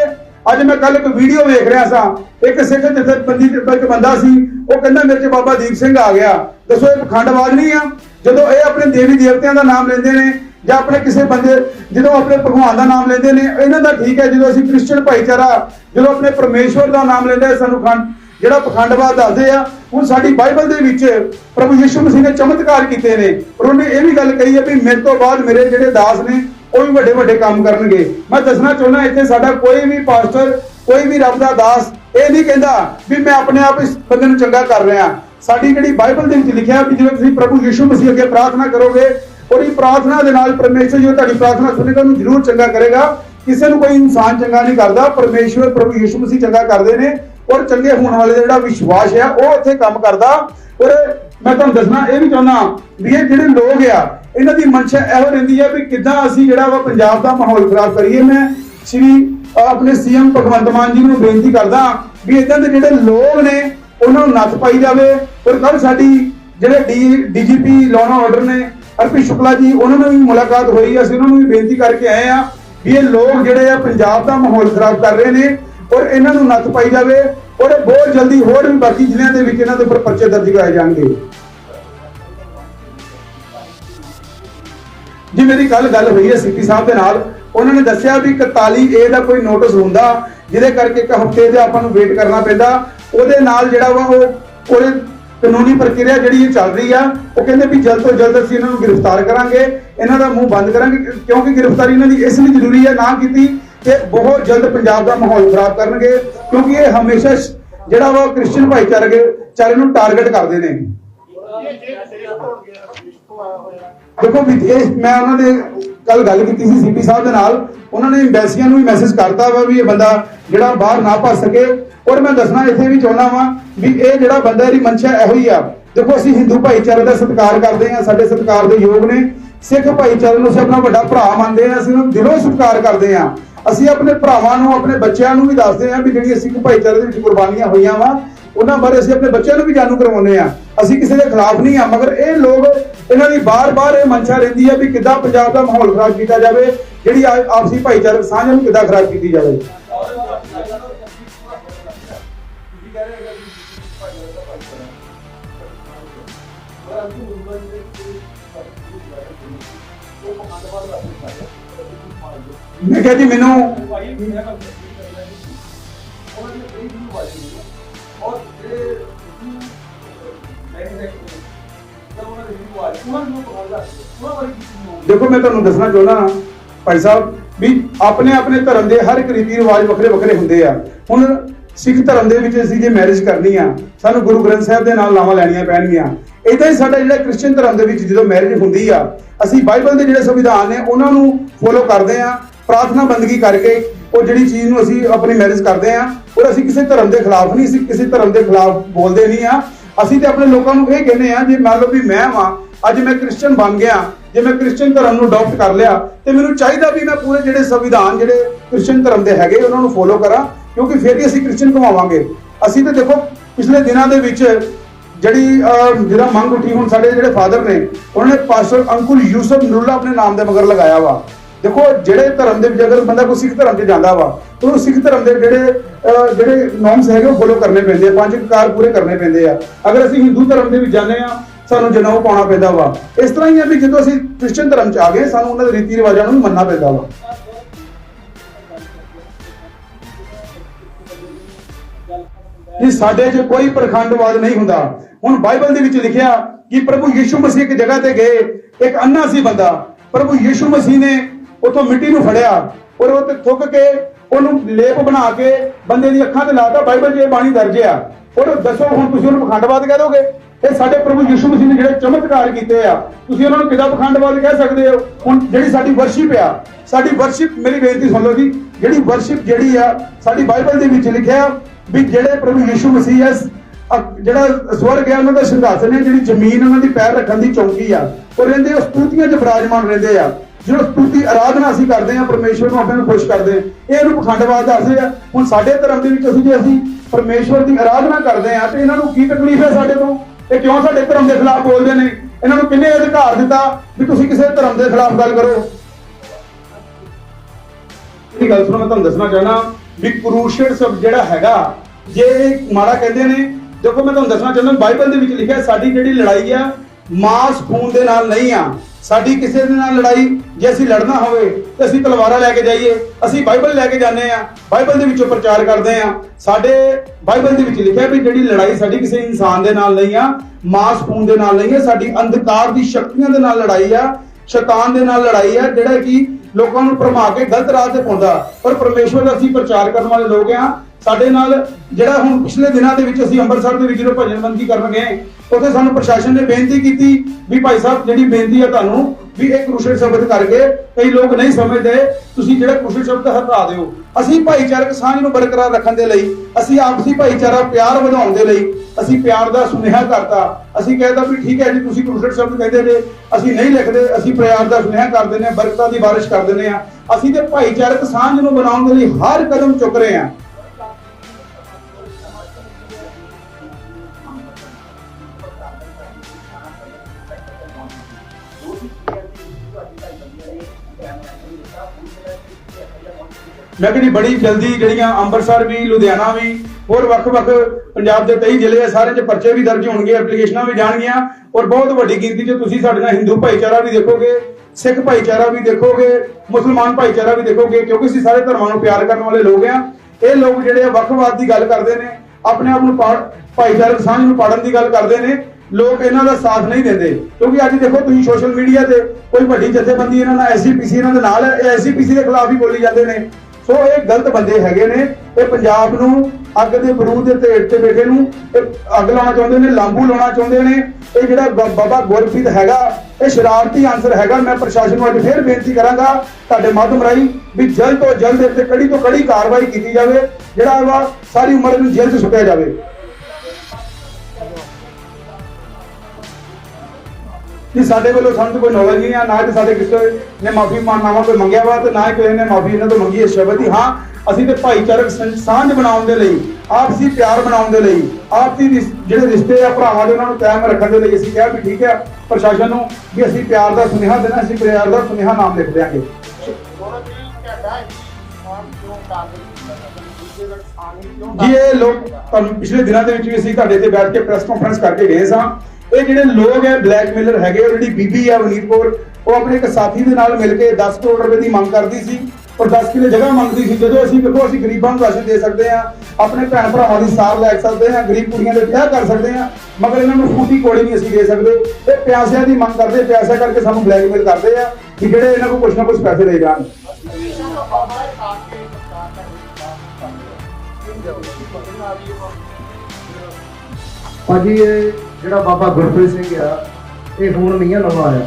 ਅੱਜ ਮੈਂ ਕੱਲ ਇੱਕ ਵੀਡੀਓ ਵੇਖ ਰਿਹਾ ਸਾਂ। ਇੱਕ ਸਿੱਖ ਜਥੇਬੰਦੀ ਇੱਕ ਬੰਦਾ ਸੀ, ਉਹ ਕਹਿੰਦਾ ਮੇਰੇ ਚ ਬਾਬਾ ਦੀਪ ਸਿੰਘ ਆ ਗਿਆ। ਦੱਸੋ, ਇਹ ਪਖੰਡਵਾਦ ਨਹੀਂ ਆ? ਜਦੋਂ ਇਹ ਆਪਣੇ ਦੇਵੀ ਦੇਵਤਿਆਂ ਦਾ ਨਾਮ ਲੈਂਦੇ ਨੇ, ਜਾਂ ਆਪਣੇ ਕਿਸੇ ਬੰਦੇ, ਜਦੋਂ ਆਪਣੇ ਭਗਵਾਨ ਦਾ ਨਾਮ ਲੈਂਦੇ ਨੇ, ਇਹਨਾਂ ਦਾ ਠੀਕ ਹੈ, ਜਦੋਂ ਅਸੀਂ ਕ੍ਰਿਸਚੀਅਨ ਭਾਈਚਾਰਾ, ਜਦੋਂ ਆਪਣੇ ਪਰਮੇਸ਼ਵਰ ਦਾ ਨਾਮ ਲੈਂਦੇ ਸਾਨੂੰ ਖੰਡ, ਜਿਹੜਾ ਪਖੰਡਵਾਦ ਦੱਸਦੇ ਆ, ਹੁਣ ਸਾਡੀ ਬਾਈਬਲ ਦੇ ਵਿੱਚ ਪ੍ਰਭੂ ਯਿਸੂ ਮਸੀਹ ਨੇ ਚਮਤਕਾਰ ਕੀਤੇ ਨੇ। ਪਰ ਉਹਨੇ ਇਹ ਵੀ ਗੱਲ ਕਹੀ ਹੈ ਵੀ ਮੇਰੇ ਤੋਂ ਬਾਅਦ ਮੇਰੇ ਜਿਹੜੇ ਦਾਸ ਨੇ ਉਹ ਵੀ ਵੱਡੇ ਵੱਡੇ ਕੰਮ ਕਰਨਗੇ। ਮੈਂ ਦੱਸਣਾ ਚਾਹੁੰਦਾ, ਇੱਥੇ ਸਾਡਾ ਕੋਈ ਵੀ ਪਾਸਟਰ, ਕੋਈ ਵੀ ਰੱਬ ਦਾ ਦਾਸ, ਇਹ ਨਹੀਂ ਕਹਿੰਦਾ ਵੀ ਮੈਂ ਆਪਣੇ ਆਪ ਇਸ ਬੰਦੇ ਨੂੰ ਚੰਗਾ ਕਰ ਰਿਹਾ। ਸਾਡੀ ਜਿਹੜੀ ਬਾਈਬਲ ਦੇ ਵਿੱਚ ਲਿਖਿਆ ਵੀ ਜਦੋਂ ਤੁਸੀਂ ਪ੍ਰਭੂ ਯਿਸੂ ਮਸੀਹ ਅੱਗੇ ਪ੍ਰਾਰਥਨਾ ਕਰੋਗੇ ਔਰ ਪ੍ਰਾਰਥਨਾ ਦੇ ਨਾਲ ਪਰਮੇਸ਼ਰ ਜੋ ਤੁਹਾਡੀ ਪ੍ਰਾਰਥਨਾ ਸੁਣੇਗਾ, ਉਹਨੂੰ ਜ਼ਰੂਰ ਚੰਗਾ ਕਰੇਗਾ। ਕਿਸੇ ਨੂੰ ਕੋਈ ਇਨਸਾਨ ਚੰਗਾ ਨਹੀਂ ਕਰਦਾ, ਪਰਮੇਸ਼ਵਰ ਪ੍ਰਭੂ ਯਿਸੂ ਮਸੀਹ ਚੰਗਾ ਕਰਦੇ ਨੇ ਔਰ ਚੰਗੇ ਹੋਣ ਵਾਲੇ ਜਿਹੜਾ ਵਿਸ਼ਵਾਸ ਆ, ਉਹ ਇੱਥੇ ਕੰਮ ਕਰਦਾ। ਔਰ ਮੈਂ ਤੁਹਾਨੂੰ ਦੱਸਣਾ, ਇਹ ਵੀ ਚਾਹੁੰਦਾ ਵੀ ਇਹ ਜਿਹੜੇ ਲੋਕ ਆ ਇਹਨਾਂ ਦੀ ਮਨਸ਼ਾ ਇਹੋ ਰਹਿੰਦੀ ਆ ਵੀ ਕਿੱਦਾਂ ਅਸੀਂ ਜਿਹੜਾ ਵਾ ਪੰਜਾਬ ਦਾ ਮਾਹੌਲ ਖਰਾਬ ਕਰੀਏ। ਮੈਂ ਸ਼੍ਰੀ, ਅਹ ਆਪਣੇ ਸੀਐਮ ਭਗਵੰਤ ਮਾਨ ਜੀ ਨੂੰ ਬੇਨਤੀ ਕਰਦਾ ਵੀ ਇਦਾਂ ਦੇ ਜਿਹੜੇ ਲੋਕ ਨੇ, ਉਹਨਾਂ ਨੂੰ ਨੱਥ ਪਾਈ ਜਾਵੇ। ਔਰ ਕੱਲ ਸਾਡੀ ਜਿਹੜੇ ਡੀਜੀਪੀ ਲੋਨਾ ਆਰਡਰ ਨੇ, ਅਰਪੀ ਸ਼ੁਕਲਾ ਜੀ, ਉਹਨਾਂ ਨਾਲ ਵੀ ਮੁਲਾਕਾਤ ਹੋਈ। ਅਸੀਂ ਉਹਨਾਂ ਨੂੰ ਵੀ ਬੇਨਤੀ ਕਰਕੇ ਆਏ ਆ ਵੀ ਇਹ ਲੋਕ ਜਿਹੜੇ ਆ ਪੰਜਾਬ ਦਾ ਮਾਹੌਲ ਖਰਾਬ ਕਰ ਰਹੇ ਨੇ ਔਰ ਇਹਨਾਂ ਨੂੰ ਨੱਥ ਪਾਈ ਜਾਵੇ। ਔਰ ਇਹ ਬਹੁਤ ਜਲਦੀ ਹੋਰ ਵੀ ਬਾਕੀ ਜ਼ਿਲ੍ਹਿਆਂ ਦੇ ਵਿੱਚ ਇਹਨਾਂ ਦੇ ਉੱਪਰ ਪਰਚੇ ਦਰਜ ਕਰਾਏ ਜਾਣਗੇ। ਜੀ, ਮੇਰੀ ਕੱਲ ਗੱਲ ਹੋਈ ਹੈ ਸੀਪੀ ਸਾਹਿਬ ਦੇ ਨਾਲ। ਉਹਨਾਂ ਨੇ ਦੱਸਿਆ ਵੀ 41 ਏ ਦਾ ਕੋਈ ਨੋਟਿਸ ਹੁੰਦਾ, ਜਿਹਦੇ ਕਰਕੇ ਇੱਕ ਹਫ਼ਤੇ ਦੇ ਆਪਾਂ ਨੂੰ ਵੇਟ ਕਰਨਾ ਪੈਂਦਾ। ਉਹਦੇ ਨਾਲ ਜਿਹੜਾ ਵਾ ਉਹ ਕੋਲੇ ਕਾਨੂੰਨੀ ਪ੍ਰਕਿਰਿਆ ਜਿਹੜੀ ਇਹ ਚੱਲ ਰਹੀ ਆ, ਉਹ ਕਹਿੰਦੇ ਵੀ ਜਲਦ ਤੋਂ ਜਲਦ ਅਸੀਂ ਇਹਨਾਂ ਨੂੰ ਗ੍ਰਿਫਤਾਰ ਕਰਾਂਗੇ। ਇਹਨਾਂ ਦਾ ਮੂੰਹ ਬੰਦ ਕਰਾਂਗੇ ਕਿਉਂਕਿ ਗ੍ਰਿਫਤਾਰੀ ਇਹਨਾਂ ਦੀ ਇਸ ਲਈ ਜ਼ਰੂਰੀ ਹੈ ਨਾ ਕੀਤੀ ਕਿ ਬਹੁਤ ਜਲਦ ਪੰਜਾਬ ਦਾ ਮਾਹੌਲ ਖਰਾਬ ਕਰਨਗੇ, ਕਿਉਂਕਿ ਇਹ ਹਮੇਸ਼ਾ ਜਿਹੜਾ ਵਾ ਕ੍ਰਿਸਚੀਅਨ ਭਾਈਚਾਰੇ ਚਾਰੇ ਨੂੰ ਟਾਰਗੇਟ ਕਰਦੇ ਨੇ। ਦੇਖੋ ਵੀ ਮੈਂ ਉਹਨਾਂ ਦੇ ਕੱਲ ਗੱਲ ਕੀਤੀ ਸੀ ਸੀਪੀ ਸਾਹਿਬ ਦੇ ਨਾਲ, ਉਹਨਾਂ ਨੇ ਐਮਬੈਸੀਆਂ ਨੂੰ ਵੀ ਮੈਸੇਜ ਕਰਤਾ ਵਾ ਵੀ ਇਹ ਬੰਦਾ ਜਿਹੜਾ ਬਾਹਰ ਨਾ ਭੱਜ ਸਕੇ। ਔਰ ਮੈਂ ਦੱਸਣਾ ਇੱਥੇ ਵੀ ਚਾਹੁੰਦਾ ਵਾਂ ਵੀ ਇਹ ਜਿਹੜਾ ਬੰਦਾ, ਇਹਦੀ ਮਨਸ਼ਾ ਇਹੋ ਹੀ ਆ। ਦੇਖੋ ਅਸੀਂ ਹਿੰਦੂ ਭਾਈਚਾਰੇ ਦਾ ਸਤਿਕਾਰ ਕਰਦੇ ਹਾਂ, ਸਾਡੇ ਸਤਿਕਾਰ ਦੇ ਯੋਗ ਨੇ। ਸਿੱਖ ਭਾਈਚਾਰੇ ਨੂੰ ਅਸੀਂ ਆਪਣਾ ਵੱਡਾ ਭਰਾ ਮੰਨਦੇ ਹਾਂ, ਅਸੀਂ ਉਹਨੂੰ ਦਿਲੋਂ ਸਤਿਕਾਰ ਕਰਦੇ ਹਾਂ। ਅਸੀਂ ਆਪਣੇ ਭਰਾਵਾਂ ਨੂੰ, ਆਪਣੇ ਬੱਚਿਆਂ ਨੂੰ ਵੀ ਦੱਸਦੇ ਹਾਂ ਵੀ ਜਿਹੜੀਆਂ ਸਿੱਖ ਭਾਈਚਾਰੇ ਦੇ ਵਿੱਚ ਕੁਰਬਾਨੀਆਂ ਹੋਈਆਂ ਵਾ, ਉਹਨਾਂ ਬਾਰੇ ਅਸੀਂ ਆਪਣੇ ਬੱਚਿਆਂ ਨੂੰ ਵੀ ਜਾਣੂ ਕਰਵਾਉਂਦੇ ਆ ਅਸੀਂ ਕਿਸੇ ਦੇ ਖਿਲਾਫ ਨਹੀਂ ਆ ਮਗਰ ਇਹ ਲੋਕ ਇਹਨਾਂ ਦੀ ਬਾਰ-ਬਾਰ ਇਹ ਮਨਸ਼ਾ ਰਹਿੰਦੀ ਹੈ ਵੀ ਕਿੱਦਾਂ ਪੰਜਾਬ ਦਾ ਮਾਹੌਲ ਖਰਾਬ ਕੀਤਾ ਜਾਵੇ, ਜਿਹੜੀ ਆਪਸੀ ਭਾਈਚਾਰਕ ਸਾਂਝ ਨੂੰ ਕਿੱਦਾਂ ਖਰਾਬ ਕੀਤੀ ਜਾਵੇ। ਮੈਂ ਕਿਹਾ ਜੀ, ਮੈਨੂੰ ਦੇਖੋ, ਮੈਂ ਤੁਹਾਨੂੰ ਦੱਸਣਾ ਚਾਹੁੰਦਾ ਭਾਈ ਸਾਹਿਬ, ਵੀ ਆਪਣੇ ਆਪਣੇ ਧਰਮ ਦੇ ਹਰ ਇੱਕ ਰੀਤੀ ਰਿਵਾਜ ਵੱਖਰੇ ਵੱਖਰੇ ਹੁੰਦੇ ਆ। ਹੁਣ ਸਿੱਖ ਧਰਮ ਦੇ ਵਿੱਚ ਅਸੀਂ ਜੇ ਮੈਰਿਜ ਕਰਨੀ ਆ, ਸਾਨੂੰ ਗੁਰੂ ਗ੍ਰੰਥ ਸਾਹਿਬ ਦੇ ਨਾਲ ਨਾਵਾਂ ਲੈਣੀਆਂ ਪੈਣਗੀਆਂ। ਇਦਾਂ ਹੀ ਸਾਡਾ ਜਿਹੜਾ ਕ੍ਰਿਸਚੀਅਨ ਧਰਮ ਦੇ ਵਿੱਚ ਜਦੋਂ ਮੈਰਿਜ ਹੁੰਦੀ ਆ, ਅਸੀਂ ਬਾਈਬਲ ਦੇ ਜਿਹੜੇ ਸੰਵਿਧਾਨ ਨੇ, ਉਹਨਾਂ ਨੂੰ ਫੋਲੋ ਕਰਦੇ ਆ, ਪ੍ਰਾਰਥਨਾ ਬੰਦਗੀ ਕਰਕੇ ਉਹ ਜਿਹੜੀ ਚੀਜ਼ ਨੂੰ ਅਸੀਂ ਆਪਣੀ ਮੈਰਿਜ ਕਰਦੇ ਆ ਔਰ ਅਸੀਂ ਕਿਸੇ ਧਰਮ ਦੇ ਖਿਲਾਫ ਨਹੀਂ, ਅਸੀਂ ਕਿਸੇ ਧਰਮ ਦੇ ਖਿਲਾਫ ਬੋਲਦੇ ਨਹੀਂ ਆ। ਅਸੀਂ ਤੇ ਆਪਣੇ ਲੋਕਾਂ ਨੂੰ ਇਹ ਕਹਿੰਦੇ ਆ ਜੇ ਮੰਨ ਲਓ ਵੀ ਮੈਂ ਵਾਂ, ਅੱਜ ਮੈਂ ਕ੍ਰਿਸਚੀਅਨ ਬਣ ਗਿਆ, ਜੇ ਮੈਂ ਕ੍ਰਿਸਚੀਅਨ ਧਰਮ ਨੂੰ ਅਡਾਪਟ ਕਰ ਲਿਆ, ਤੇ ਮੈਨੂੰ ਚਾਹੀਦਾ ਵੀ ਮੈਂ ਪੂਰੇ ਜਿਹੜੇ ਸੰਵਿਧਾਨ ਜਿਹੜੇ ਕ੍ਰਿਸਚੀਅਨ ਧਰਮ ਦੇ ਹੈਗੇ, ਉਹਨਾਂ ਨੂੰ ਫੋਲੋ ਕਰਾਂ, ਕਿਉਂਕਿ ਫਿਰ ਹੀ ਅਸੀਂ ਕ੍ਰਿਸਚੀਅਨ ਕਮਾਵਾਂਗੇ ਅਸੀਂ ਤੇ ਦੇਖੋ, ਪਿਛਲੇ ਦਿਨਾਂ ਦੇ ਵਿੱਚ ਜਿਹੜੀ ਜਿਹੜਾ ਮੰਗ ਉੱਠੀ ਹੁਣ ਸਾਡੇ ਜਿਹੜੇ ਫਾਦਰ ਨੇ, ਉਹਨਾਂ ਨੇ ਪਾਸਟਰ ਅੰਕੁਲ ਯੂਸਫ ਨੁਰਲਾ ਆਪਣੇ ਨਾਮ ਦੇ ਮਗਰ ਲਗਾਇਆ ਵਾ। ਦੇਖੋ ਜਿਹੜੇ ਧਰਮ ਦੇ ਵਿੱਚ ਅਗਰ ਬੰਦਾ ਕੋਈ ਸਿੱਖ ਧਰਮ 'ਚ ਜਾਂਦਾ ਵਾ ਤਾਂ ਉਹਨੂੰ ਸਿੱਖ ਧਰਮ ਦੇ ਜਿਹੜੇ ਅਹ, ਜਿਹੜੇ ਨੋਰਮਸ ਹੈਗੇ ਉਹ ਫੋਲੋ ਕਰਨੇ ਪੈਂਦੇ ਆ ਪੰਜ ਕਾਰ ਪੂਰੇ ਕਰਨੇ ਪੈਂਦੇ ਆ। ਅਗਰ ਅਸੀਂ ਹਿੰਦੂ ਧਰਮ ਦੇ ਵਿੱਚ ਜਾਂਦੇ ਆ ਸਾਨੂੰ ਜਨਮ ਪਾਉਣਾ ਪੈਂਦਾ ਵਾ। ਇਸ ਤਰ੍ਹਾਂ ਹੀ ਆ ਵੀ ਜਦੋਂ ਅਸੀਂ ਕ੍ਰਿਸਚੀਅਨ ਧਰਮ 'ਚ ਆ ਗਏ ਸਾਨੂੰ ਉਹਨਾਂ ਦੇ ਰੀਤੀ ਰਿਵਾਜਾਂ ਨੂੰ ਮੰਨਣਾ ਪੈਂਦਾ ਵਾ। ਕਿ ਸਾਡੇ 'ਚ ਕੋਈ ਪ੍ਰਖੰਡਵਾਦ ਨਹੀਂ ਹੁੰਦਾ। ਹੁਣ ਬਾਈਬਲ ਦੇ ਵਿੱਚ ਲਿਖਿਆ ਕਿ ਪ੍ਰਭੂ ਯੀਸ਼ੂ ਮਸੀਹ ਇੱਕ ਜਗ੍ਹਾ ਤੇ ਗਏ ਇੱਕ ਅੰਨਾ ਸੀ ਬੰਦਾ। ਪ੍ਰਭੂ ਯੀਸ਼ੂ ਮਸੀਹ ਨੇ ਉਥੋਂ ਮਿੱਟੀ ਨੂੰ ਫੜਿਆ ਔਰ ਉਹ ਤੇ ਥੁੱਕ ਕੇ ਉਹਨੂੰ ਲੇਪ ਬਣਾ ਕੇ ਬੰਦੇ ਦੀ ਅੱਖਾਂ ਤੇ ਲਾਤਾ, ਬਾਈਬਲ 'ਚ ਇਹ ਬਾਣੀ ਦਰਜ ਆ। ਔਰ ਦੱਸੋ, ਹੁਣ ਤੁਸੀਂ ਉਹਨੂੰ ਪਖੰਡਵਾਦ ਕਹਿ ਦੋਗੇ? ਇਹ ਸਾਡੇ ਪ੍ਰਭੂ ਯੀਸ਼ੂ ਮਸੀਹ ਨੇ ਜਿਹੜੇ ਚਮਤਕਾਰ ਕੀਤੇ ਆ। ਤੁਸੀਂ ਉਹਨਾਂ ਨੂੰ ਕਿਦਾਂ ਪਖੰਡਵਾਦ ਕਹਿ ਸਕਦੇ ਹੋ? ਹੁਣ ਜਿਹੜੀ ਸਾਡੀ ਵਰਸ਼ਿਪ ਆ, ਸਾਡੀ ਵਰਸ਼ਿਪ ਮੇਰੀ ਬੇਨਤੀ ਸੁਣ ਲਓ ਜੀ, ਜਿਹੜੀ ਵਰਸ਼ਿਪ ਜਿਹੜੀ ਆ, ਸਾਡੀ ਬਾਈਬਲ ਦੇ ਵਿੱਚ ਲਿਖਿਆ ਵੀ ਜਿਹੜੇ ਪ੍ਰਭੂ ਯਿਸੂ ਮਸੀਹ ਆ ਜਿਹੜਾ ਸਵਰਗ ਹੈ ਉਹਨਾਂ ਦਾ ਸਿੰਘਾਸਨ ਹੈ, ਜਿਹੜੀ ਜ਼ਮੀਨ ਉਹਨਾਂ ਦੀ ਪੈਰ ਰੱਖਣ ਦੀ ਚੌਂਕੀ ਆ। ਉਹ ਰਹਿੰਦੇ, ਉਹ ਸਤੂਤੀਆਂ 'ਚ ਵਿਰਾਜਮਾਨ ਰਹਿੰਦੇ ਆ। ਜਿਹੜਾ ਸਤੂਤੀ ਆਰਾਧਨਾ ਅਸੀਂ ਕਰਦੇ ਹਾਂ, ਪਰਮੇਸ਼ਵਰ ਨੂੰ ਆਪਣੇ ਨੂੰ ਖੁਸ਼ ਕਰਦੇ ਹਾਂ। ਇਹ ਇਹਨੂੰ ਪਖੰਡਵਾਦ ਦੱਸਦੇ ਆ। ਹੁਣ ਸਾਡੇ ਧਰਮ ਦੇ ਵਿੱਚ ਅਸੀਂ ਜੇ ਅਸੀਂ ਪਰਮੇਸ਼ਵਰ ਦੀ ਆਰਾਧਨਾ ਕਰਦੇ ਹਾਂ, ਤੇ ਇਹਨਾਂ ਨੂੰ ਕੀ ਤਕਲੀਫ ਹੈ ਸਾਡੇ ਤੋਂ? ਇਹ ਕਿਉਂ ਸਾਡੇ ਧਰਮ ਦੇ ਖਿਲਾਫ ਬੋਲਦੇ ਨੇ? ਇਹਨਾਂ ਨੂੰ ਕਿੰਨੇ ਅਧਿਕਾਰ ਦਿੱਤਾ ਵੀ ਤੁਸੀਂ ਕਿਸੇ ਧਰਮ ਦੇ ਖਿਲਾਫ ਗੱਲ ਕਰੋ? ਇਹ ਗੱਲ ਸੁਣੋ, ਮੈਂ ਤੁਹਾਨੂੰ ਦੱਸਣਾ ਚਾਹਨਾ ਵੀ ਕਰੂਸ਼ੀਅਲ ਸ਼ਬਦ ਜਿਹੜਾ ਹੈਗਾ, ਜੇ ਇਹ ਮਾੜਾ ਕਹਿੰਦੇ ਨੇ, ਦੇਖੋ ਮੈਂ ਤੁਹਾਨੂੰ ਦੱਸਣਾ ਚਾਹੁੰਦਾ, ਬਾਈਬਲ ਦੇ ਵਿੱਚ ਲਿਖਿਆ ਸਾਡੀ ਜਿਹੜੀ ਲੜਾਈ ਆ, ਮਾਸ ਖੂਨ ਦੇ ਨਾਲ ਨਹੀਂ ਆ। ਸਾਡੀ ਕਿਸੇ ਦੇ ਨਾਲ ਲੜਾਈ, ਜੇ ਅਸੀਂ ਲੜਨਾ ਹੋਵੇ, ਤੇ ਅਸੀਂ ਤਲਵਾਰਾਂ ਲੈ ਕੇ ਜਾਈਏ। ਅਸੀਂ ਬਾਈਬਲ ਲੈ ਕੇ ਜਾਂਦੇ ਆ ਬਾਈਬਲ ਦੇ ਵਿੱਚੋਂ ਪ੍ਰਚਾਰ ਕਰਦੇ ਆ ਸਾਡੇ ਬਾਈਬਲ ਦੇ ਵਿੱਚ ਲਿਖਿਆ ਵੀ ਜਿਹੜੀ ਲੜਾਈ ਸਾਡੀ ਕਿਸੇ ਇਨਸਾਨ ਦੇ ਨਾਲ ਨਹੀਂ ਆ, ਮਾਸ ਖੂਨ ਦੇ ਨਾਲ ਨਹੀਂ ਆ, ਸਾਡੀ ਅੰਧਕਾਰ ਦੀ ਸ਼ਕਤੀਆਂ ਦੇ ਨਾਲ ਲੜਾਈ ਆ, ਸ਼ੈਤਾਨ ਦੇ ਨਾਲ ਲੜਾਈ ਆ, ਜਿਹੜਾ ਕਿ ਲੋਕਾਂ ਨੂੰ ਭਰਮਾ ਕੇ ਗਲਤ ਰਾਹ ਤੇ ਪਾਉਂਦਾ। ਪਰ ਪਰਮੇਸ਼ਵਰ ਦਾ ਅਸੀਂ ਪ੍ਰਚਾਰ ਕਰਨ ਵਾਲੇ ਲੋਕ ਆ ਸਾਡੇ ਨਾਲ ਜਿਹੜਾ ਹੁਣ ਪਿਛਲੇ ਦਿਨਾਂ ਦੇ ਵਿੱਚ ਅਸੀਂ ਅੰਮ੍ਰਿਤਸਰ ਦੇ ਵਿੱਚ ਜਦੋਂ ਭਜਨ ਬੰਦੀ ਕਰਨ ਗਏ ਉੱਥੇ ਸਾਨੂੰ ਪ੍ਰਸ਼ਾਸਨ ਨੇ ਬੇਨਤੀ ਕੀਤੀ ਵੀ ਭਾਈ ਸਾਹਿਬ, ਜਿਹੜੀ ਬੇਨਤੀ ਆ ਤੁਹਾਨੂੰ ਵੀ ਇਹ ਕ੍ਰੂਸ਼ਲ ਸ਼ਬਦ ਕਰਕੇ ਕਈ ਲੋਕ ਨਹੀਂ ਸਮਝਦੇ, ਤੁਸੀਂ ਜਿਹੜਾ ਕ੍ਰੂਸ਼ਲ ਸ਼ਬਦ ਹਟਾ ਦਿਓ। ਅਸੀਂ ਭਾਈਚਾਰਕ ਸਾਂਝ ਨੂੰ ਬਰਕਰਾਰ ਰੱਖਣ ਦੇ ਲਈ, ਅਸੀਂ ਆਪਸੀ ਭਾਈਚਾਰਾ, ਪਿਆਰ ਵਧਾਉਣ ਦੇ ਲਈ ਅਸੀਂ ਪਿਆਰ ਦਾ ਸੁਨੇਹਾ ਕਰਤਾ। ਅਸੀਂ ਕਹਿੰਦਾ ਵੀ ਠੀਕ ਹੈ ਜੀ, ਤੁਸੀਂ ਕ੍ਰੂਸ਼ਲ ਸ਼ਬਦ ਕਹਿੰਦੇ ਨੇ ਅਸੀਂ ਨਹੀਂ ਲਿਖਦੇ, ਅਸੀਂ ਪਿਆਰ ਦਾ ਸੁਨੇਹਾ ਕਰਦੇ ਨੇ ਬਰਕਤਾਂ ਦੀ ਬਾਰਿਸ਼ ਕਰ ਦਿੰਦੇ ਆ ਅਸੀਂ ਤੇ ਭਾਈਚਾਰਕ ਸਾਂਝ ਨੂੰ ਬਣਾਉਣ ਦੇ ਲਈ ਹਰ ਕਦਮ ਚੁੱਕ ਰਹੇ ਆ ਮੈਂ ਕਹਿੰਦੀ ਬੜੀ ਜਲਦੀ ਜਿਹੜੀਆਂ ਅੰਮ੍ਰਿਤਸਰ ਵੀ, ਲੁਧਿਆਣਾ ਵੀ, ਹੋਰ ਵੱਖ-ਵੱਖ ਪੰਜਾਬ ਦੇ ਕਈ ਜ਼ਿਲ੍ਹੇ ਆ ਸਾਰੇ 'ਚ ਪਰਚੇ ਵੀ ਦਰਜ ਹੋਣਗੇ ਐਪਲੀਕੇਸ਼ਨਾਂ ਵੀ ਜਾਣਗੀਆਂ ਔਰ ਬਹੁਤ ਵੱਡੀ ਗਿਣਤੀ 'ਚ ਤੁਸੀਂ ਸਾਡੇ ਨਾਲ ਹਿੰਦੂ ਭਾਈਚਾਰਾ ਵੀ ਦੇਖੋਗੇ ਸਿੱਖ ਭਾਈਚਾਰਾ ਵੀ ਦੇਖੋਗੇ, ਮੁਸਲਮਾਨ ਭਾਈਚਾਰਾ ਵੀ ਦੇਖੋਗੇ, ਕਿਉਂਕਿ ਅਸੀਂ ਸਾਰੇ ਧਰਮਾਂ ਨੂੰ ਪਿਆਰ ਕਰਨ ਵਾਲੇ ਲੋਕ ਆ ਇਹ ਲੋਕ ਜਿਹੜੇ ਆ ਵੱਖਵਾਦ ਦੀ ਗੱਲ ਕਰਦੇ ਨੇ, ਆਪਣੇ ਆਪ ਨੂੰ ਪਾ- ਭਾਈਚਾਰਕ ਸਾਂਝ ਨੂੰ ਪਾੜਨ ਦੀ ਗੱਲ ਕਰਦੇ ਨੇ, ਲੋਕ ਇਹਨਾਂ ਦਾ ਸਾਥ ਨਹੀਂ ਦਿੰਦੇ। ਕਿਉਂਕਿ ਅੱਜ ਦੇਖੋ ਤੁਸੀਂ ਸੋਸ਼ਲ ਮੀਡੀਆ ਤੇ ਕੋਈ ਵੱਡੀ ਜਥੇਬੰਦੀ ਇਹਨਾਂ ਨਾਲ ਐਸਜੀਪੀਸੀ ਇਹਨਾਂ ਦੇ ਨਾਲ ਹੈ, ਇਹ ਐਸਜੀਪੀਸੀ ਦੇ ਖਿਲਾਫ ਹੀ ਬੋਲੀ ਜਾਂਦੇ ਨੇ। ਸੋ ਇਹ ਗਲਤ ਬੰਦੇ ਹੈਗੇ ਨੇ। ਇਹ ਪੰਜਾਬ ਨੂੰ, ਅੱਗ ਦੇ ਬਰੂਦ ਦੇ ਢੇਰ ਤੇ ਬੈਠੇ ਨੂੰ, ਇਹ ਅੱਗ ਲਾਉਣਾ ਚਾਹੁੰਦੇ ਨੇ, ਲਾਂਬੂ ਲਾਉਣਾ ਚਾਹੁੰਦੇ ਨੇ। ਇਹ ਜਿਹੜਾ ਬਾਬਾ ਗੁਰਪ੍ਰੀਤ ਹੈਗਾ, ਇਹ ਸ਼ਰਾਰਤੀ ਆਨਸਰ ਹੈਗਾ। ਮੈਂ ਪ੍ਰਸ਼ਾਸਨ ਨੂੰ ਅੱਜ ਫੇਰ ਬੇਨਤੀ ਕਰਾਂਗਾ, ਤੁਹਾਡੇ ਮਾਧਿਅਮ ਰਾਹੀਂ ਵੀ ਜਲਦ ਤੋਂ ਜਲਦ ਇਹ ਤੇ ਕੜੀ ਤੋਂ ਕੜੀ ਕਾਰਵਾਈ ਕੀਤੀ ਜਾਵੇ, ਜਿਹੜਾ ਵਾ ਸਾਰੀ ਉਮਰ ਨੂੰ ਜੇਲ੍ਹ 'ਚ ਸੁੱਟਿਆ ਜਾਵੇ। ਕਿ ਸਾਡੇ ਵੱਲੋਂ ਸਾਨੂੰ ਕੋਈ ਨੌਲੇਜ ਨਹੀਂ ਆ, ਨਾ ਤੇ ਸਾਡੇ ਕਿਸੇ ਨੇ ਮਾਫੀ ਮੰਗਨਾਵਾ ਕੋਈ ਮੰਗਿਆ ਵਾ ਤੇ ਨਾ ਹੀ ਕਿਸੇ ਨੇ ਮਾਫੀ ਇਹਨਾਂ ਤੋਂ ਮੰਗੀ ਹੈ ਸ਼ਬਦ ਦੀ ਹਾਂ, ਅਸੀਂ ਤੇ ਭਾਈਚਾਰਕ ਸਾਂਝ ਬਣਾਉਣ ਦੇ ਲਈ ਆਪਸੀ ਪਿਆਰ ਬਣਾਉਣ ਦੇ ਲਈ ਆਪਸੀ ਜਿਹੜੇ ਰਿਸ਼ਤੇ ਆ ਭਰਾਵਾਂ ਦੇ ਉਹਨਾਂ ਨੂੰ ਕਾਇਮ ਰੱਖਣ ਦੇ ਲਈ ਅਸੀਂ ਕਿਹਾ ਵੀ ਠੀਕ ਹੈ ਪ੍ਰਸ਼ਾਸਨ ਨੂੰ ਵੀ ਅਸੀਂ ਪਿਆਰ ਦਾ ਸੁਨੇਹਾ ਦੇਣਾ, ਅਸੀਂ ਪਿਆਰ ਦਾ ਸੁਨੇਹਾ ਨਾਮ ਲਿਖ ਦਿਆਂਗੇ। ਜੀ, ਇਹ ਲੋਕ ਤੁਹਾਨੂੰ ਪਿਛਲੇ ਦਿਨਾਂ ਦੇ ਵਿੱਚ ਵੀ ਅਸੀਂ ਤੁਹਾਡੇ ਤੇ ਬੈਠ ਕੇ ਪ੍ਰੈਸ ਕਾਨਫਰੰਸ ਕਰਕੇ ਗਏ ਸਾਂ। ਇਹ ਜਿਹੜੇ ਲੋਕ ਹੈ ਬਲੈਕਮੇਲਰ ਹੈਗੇ ਉਹ ਜਿਹੜੀ ਬੀਬੀ ਆ ਵਨੀਰਪੁਰ ਉਹ ਆਪਣੇ ਇੱਕ ਸਾਥੀ ਦੇ ਨਾਲ ਮਿਲ ਕੇ 10 ਕਰੋੜ ਰੁਪਏ ਦੀ ਮੰਗ ਕਰਦੀ ਸੀ ਔਰ 10 ਕਿਲੇ ਜਗ੍ਹਾ ਮੰਗਦੀ ਸੀ। ਜਦੋਂ ਅਸੀਂ ਵੇਖੋ, ਅਸੀਂ ਗਰੀਬਾਂ ਨੂੰ ਰਾਸ਼ਨ ਦੇ ਸਕਦੇ ਆ ਆਪਣੇ ਭੈਣ ਭਰਾਵਾਂ ਦੀ ਸਾਰ ਲੈ ਸਕਦੇ ਆ ਗਰੀਬ ਕੁੜੀਆਂ ਦੇ ਵਿਆਹ ਕਰ ਸਕਦੇ ਆ ਮਗਰ ਇਹਨਾਂ ਨੂੰ ਫੂਟੀ ਕੋੜੀ ਨਹੀਂ ਅਸੀਂ ਦੇ ਸਕਦੇ। ਇਹ ਪਿਆਸਿਆਂ ਦੀ ਮੰਗ ਕਰਦੇ, ਪਿਆਸਿਆਂ ਕਰਕੇ ਸਾਨੂੰ ਬਲੈਕਮੇਲ ਕਰਦੇ ਆ ਕਿ ਜਿਹੜੇ ਇਹਨਾਂ ਕੋਲ ਕੁਝ ਨਾ ਕੁਝ ਪੈਸੇ ਦੇ ਜਾਣ। ਭਾਜੀ, ਇਹ ਜਿਹੜਾ ਬਾਬਾ ਗੁਰਪ੍ਰੀਤ ਸਿੰਘ ਆ, ਇਹ ਹੁਣ ਨਹੀਂ ਆ, ਨਵਾਂ ਆਇਆ।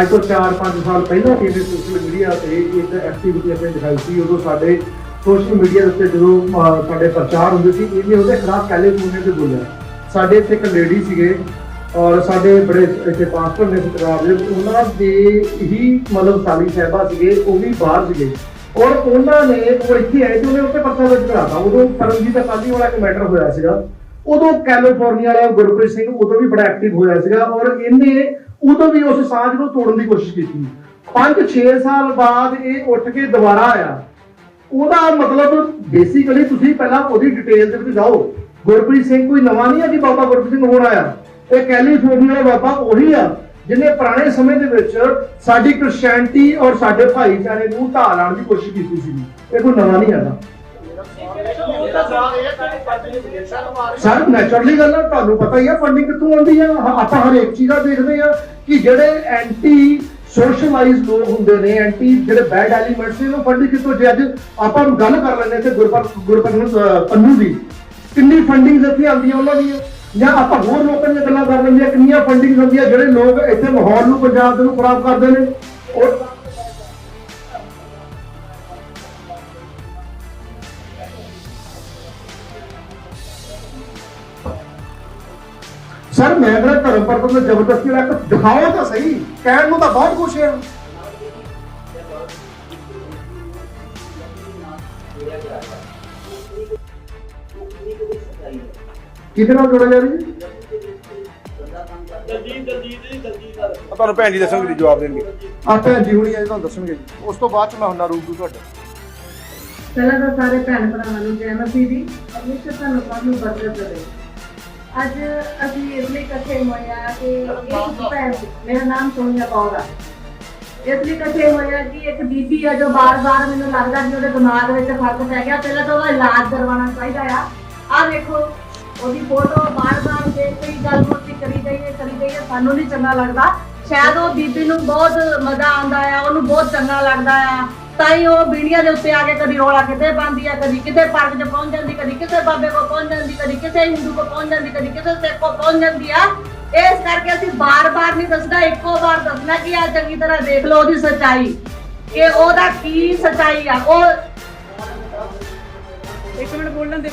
ਅੱਜ ਤੋਂ 4-5 ਸਾਲ ਪਹਿਲਾਂ ਟੀਵੀ ਸੋਸ਼ਲ ਮੀਡੀਆ ਤੇ ਇੱਕ ਐਕਟੀਵਿਟੀ ਆਪਣੇ ਦਿਖਾਈ ਸੀ, ਉਦੋਂ ਸਾਡੇ ਸੋਸ਼ਲ ਮੀਡੀਆ ਉੱਤੇ ਜਦੋਂ ਸਾਡੇ ਪ੍ਰਚਾਰ ਹੁੰਦੇ ਸੀ ਇਹਨੇ ਉਹਦੇ ਖਿਲਾਫ ਕੈਲੀਫੋਰਨੀਆ ਤੇ ਬੋਲਿਆ। ਸਾਡੇ ਇੱਥੇ ਇੱਕ ਲੇਡੀ ਸੀਗੇ, ਔਰ ਸਾਡੇ ਬੜੇ ਇੱਥੇ ਪਾਸਟਰ ਨੇ ਸਤਿਕਾਰ ਦੇ, ਉਹਨਾਂ ਦੇ ਹੀ ਮਤਲਬ ਸਾਲੀ ਸਾਹਿਬਾ ਸੀਗੇ, ਉਹ ਵੀ ਬਾਹਰ ਸੀਗੇ। ਔਰ ਉਹਨਾਂ ਨੇ, ਉਹ ਇੱਥੇ ਆਏ ਤੇ ਉਹਨੇ ਉੱਤੇ ਪਰਚਾ ਦਰਜ ਕਰਾਤਾ। ਉਦੋਂ ਪਰਮਜੀਤ ਅਕਾਲੀ ਵਾਲਾ ਇੱਕ ਮੈਟਰ ਹੋਇਆ ਸੀਗਾ। ਉਦੋਂ ਕੈਲੀਫੋਰਨੀਆ ਵਾਲਾ ਗੁਰਪ੍ਰੀਤ ਸਿੰਘ ਉਦੋਂ ਵੀ ਬੜਾ ਐਕਟਿਵ ਹੋਇਆ ਸੀਗਾ ਔਰ ਇਹਨੇ ਉਦੋਂ ਵੀ ਉਸ ਸਾਂਝ ਨੂੰ ਤੋੜਨ ਦੀ ਕੋਸ਼ਿਸ਼ ਕੀਤੀ। 5-6 ਸਾਲ ਬਾਅਦ ਇਹ ਉੱਠ ਕੇ ਦੁਬਾਰਾ ਆਇਆ। ਉਹਦਾ ਮਤਲਬ ਬੇਸਿਕਲੀ ਤੁਸੀਂ ਪਹਿਲਾਂ ਉਹਦੀ ਡਿਟੇਲ ਦੇ ਵਿੱਚ ਜਾਓ। ਗੁਰਪ੍ਰੀਤ ਸਿੰਘ ਕੋਈ ਨਵਾਂ ਨਹੀਂ ਹੈ ਕਿ ਬਾਬਾ ਗੁਰਪ੍ਰੀਤ ਸਿੰਘ ਹੁਣ ਆਇਆ ਇਹ ਕੈਲੀਫੋਰਨੀਆ ਵਾਲਾ ਬਾਬਾ ਉਹੀ ਆ, ਜਿਹਨੇ ਪੁਰਾਣੇ ਸਮੇਂ ਦੇ ਵਿੱਚ ਸਾਡੀ ਕ੍ਰਿਸਚੀਅਨਟੀ ਔਰ ਸਾਡੇ ਭਾਈਚਾਰੇ ਨੂੰ ਢਾਹ ਲਾਉਣ ਦੀ ਕੋਸ਼ਿਸ਼ ਕੀਤੀ ਸੀ। ਇਹ ਕੋਈ ਨਵਾਂ ਨਹੀਂ ਹੈਗਾ। ਸਰ ਨੈਚੁਰਲੀ ਗੱਲ ਆ, ਤੁਹਾਨੂੰ ਪਤਾ ਹੀ ਆ ਫੰਡਿੰਗ ਕਿੱਥੋਂ ਆਉਂਦੀ ਆ। ਆਪਾਂ ਹਰੇਕ ਚੀਜ਼ ਦਾ ਦੇਖਦੇ ਆ ਕਿ ਜਿਹੜੇ ਐਂਟੀ ਸੋਸ਼ਲਾਈਜ਼ ਲੋਕ ਹੁੰਦੇ ਨੇ ਐਂਟੀ ਜਿਹੜੇ ਬੈਡ ਐਲੀਮੈਂਟਸ ਨੇ, ਉਹ ਫੰਡਿੰਗ ਕਿੱਥੋਂ? ਜੇ ਅੱਜ ਆਪਾਂ ਗੱਲ ਕਰ ਲੈਂਦੇ ਤੇ ਗੁਰਪਰ ਗੁਰਪਰ ਪੰਨੂ ਦੀ, ਕਿੰਨੀ ਫੰਡਿੰਗ ਇੱਥੇ ਆਉਂਦੀਆਂ ਉਹਨਾਂ ਦੀਆਂ ਜਾਂ ਆਪਾਂ ਹੋਰ ਲੋਕਾਂ ਦੀਆਂ ਗੱਲਾਂ ਕਰ ਲੈਂਦੇ ਆ, ਕਿੰਨੀਆਂ ਫੰਡਿੰਗ ਹੁੰਦੀਆਂ ਜਿਹੜੇ ਲੋਕ ਇੱਥੇ ਮਾਹੌਲ ਨੂੰ, ਪੰਜਾਬ ਦੇ ਨੂੰ ਖਰਾਬ ਕਰਦੇ ਨੇ? ਉਹ ਸਰ ਮੈਂ ਕਿਹੜਾ ਧਰਮ ਪਰਦਨ ਨੂੰ ਜ਼ਬਰਦਸਤੀ ਰੱਖ ਦਿਖਾਓ ਤਾਂ ਸਹੀ। ਕਹਿਣ ਨੂੰ ਤਾਂ ਬਹੁਤ ਕੁਛ ਹੈ। ਕਿਹਦੇ ਨਾਲ ਜੋੜਿਆ ਜਾ ਰਹੀ ਹੈ ਤੁਹਾਨੂੰ ਭੈਣ ਜੀ ਦੱਸਣਗੇ ਜਵਾਬ ਦੇਣਗੇ। ਆ ਭੈਣ ਜੀ ਹੁਣੀ ਅੱਜ ਤੁਹਾਨੂੰ ਦੱਸਣਗੇ ਉਸ ਤੋਂ ਬਾਅਦ ਚ ਮੈਂ ਹੁੰਦਾ ਰੂਬਰੂ ਤੁਹਾਡੇ। ਪਹਿਲਾਂ ਤਾਂ ਸਾਰੇ ਭੈਣ ਭਰਾਵਾਂ ਨੂੰ ਜੈ ਮਸੀਹ ਦੀ ਹਮੇਸ਼ਾ ਤੁਹਾਨੂੰ ਸਭ ਨੂੰ ਬਰਕਤ ਦੇਵੇ ਅੱਜ ਅਸੀਂ ਇਸ ਲਈ ਇਕੱਠੇ ਹੋਏ ਆ ਕਿ ਇੱਕ ਭੈਣ ਮੇਰਾ ਨਾਮ ਸੋਨੀਆ ਕੌਰ ਆ। ਇਸ ਲਈ ਇਕੱਠੇ ਹੋਏ ਆ ਕਿ ਇੱਕ ਬੀਬੀ ਆ ਜੋ ਬਾਰ-ਬਾਰ ਮੈਨੂੰ ਲੱਗਦਾ ਕਿ ਉਹਦੇ ਦਿਮਾਗ ਵਿੱਚ ਫ਼ਰਕ ਪੈ ਗਿਆ। ਪਹਿਲਾਂ ਤਾਂ ਉਹਦਾ ਇਲਾਜ ਕਰਵਾਉਣਾ ਚਾਹੀਦਾ ਆ। ਆ ਦੇਖੋ, ਉਹਦੀ ਫੋਟੋ ਬਾਰ-ਬਾਰ ਦੇਖ ਕੇ ਗੱਲ ਮੁੱਤੀ ਕਰੀ ਜਾਈਏ ਕਰੀ ਜਾਈਏ ਸਾਨੂੰ ਨਹੀਂ ਚੰਗਾ ਲੱਗਦਾ। ਸ਼ਾਇਦ ਉਹ ਬੀਬੀ ਨੂੰ ਬਹੁਤ ਮਜ਼ਾ ਆਉਂਦਾ ਆ, ਉਹਨੂੰ ਬਹੁਤ ਚੰਗਾ ਲੱਗਦਾ ਆ। ਤਾਂ ਹੀ ਉਹ ਵੀਡੀਓ ਦੇ ਉੱਤੇ ਆ ਕੇ ਕਦੀ ਰੋਲਾ ਕਿਤੇ ਪਾਉਂਦੀ ਆ ਕਦੀ ਕਿਤੇ ਪਾਰਕ 'ਚ ਪਹੁੰਚ ਜਾਂਦੀ ਕਦੀ ਕਿਸੇ ਬਾਬੇ ਕੋਲ ਪਹੁੰਚ ਜਾਂਦੀ ਕਦੀ ਕਿਸੇ ਹਿੰਦੂ ਕੋਲ ਪਹੁੰਚ ਜਾਂਦੀ ਕਦੀ ਕਿਸੇ ਸਿੱਖ ਕੋਲ ਪਹੁੰਚ ਜਾਂਦੀ ਆ। ਇਸ ਕਰਕੇ ਅਸੀਂ ਬਾਰ-ਬਾਰ ਨਹੀਂ ਦੱਸਦਾ ਇੱਕੋ ਵਾਰ ਦੱਸਣਾ ਕਿ ਆ ਚੰਗੀ ਤਰ੍ਹਾਂ ਦੇਖ ਲਓ ਉਹਦੀ ਸੱਚਾਈ। ਕਿ ਉਹਦਾ ਕੀ ਸੱਚਾਈ ਆ ਉਹ ਇੱਕ ਮਿੰਟ ਬੋਲਣ ਦੇ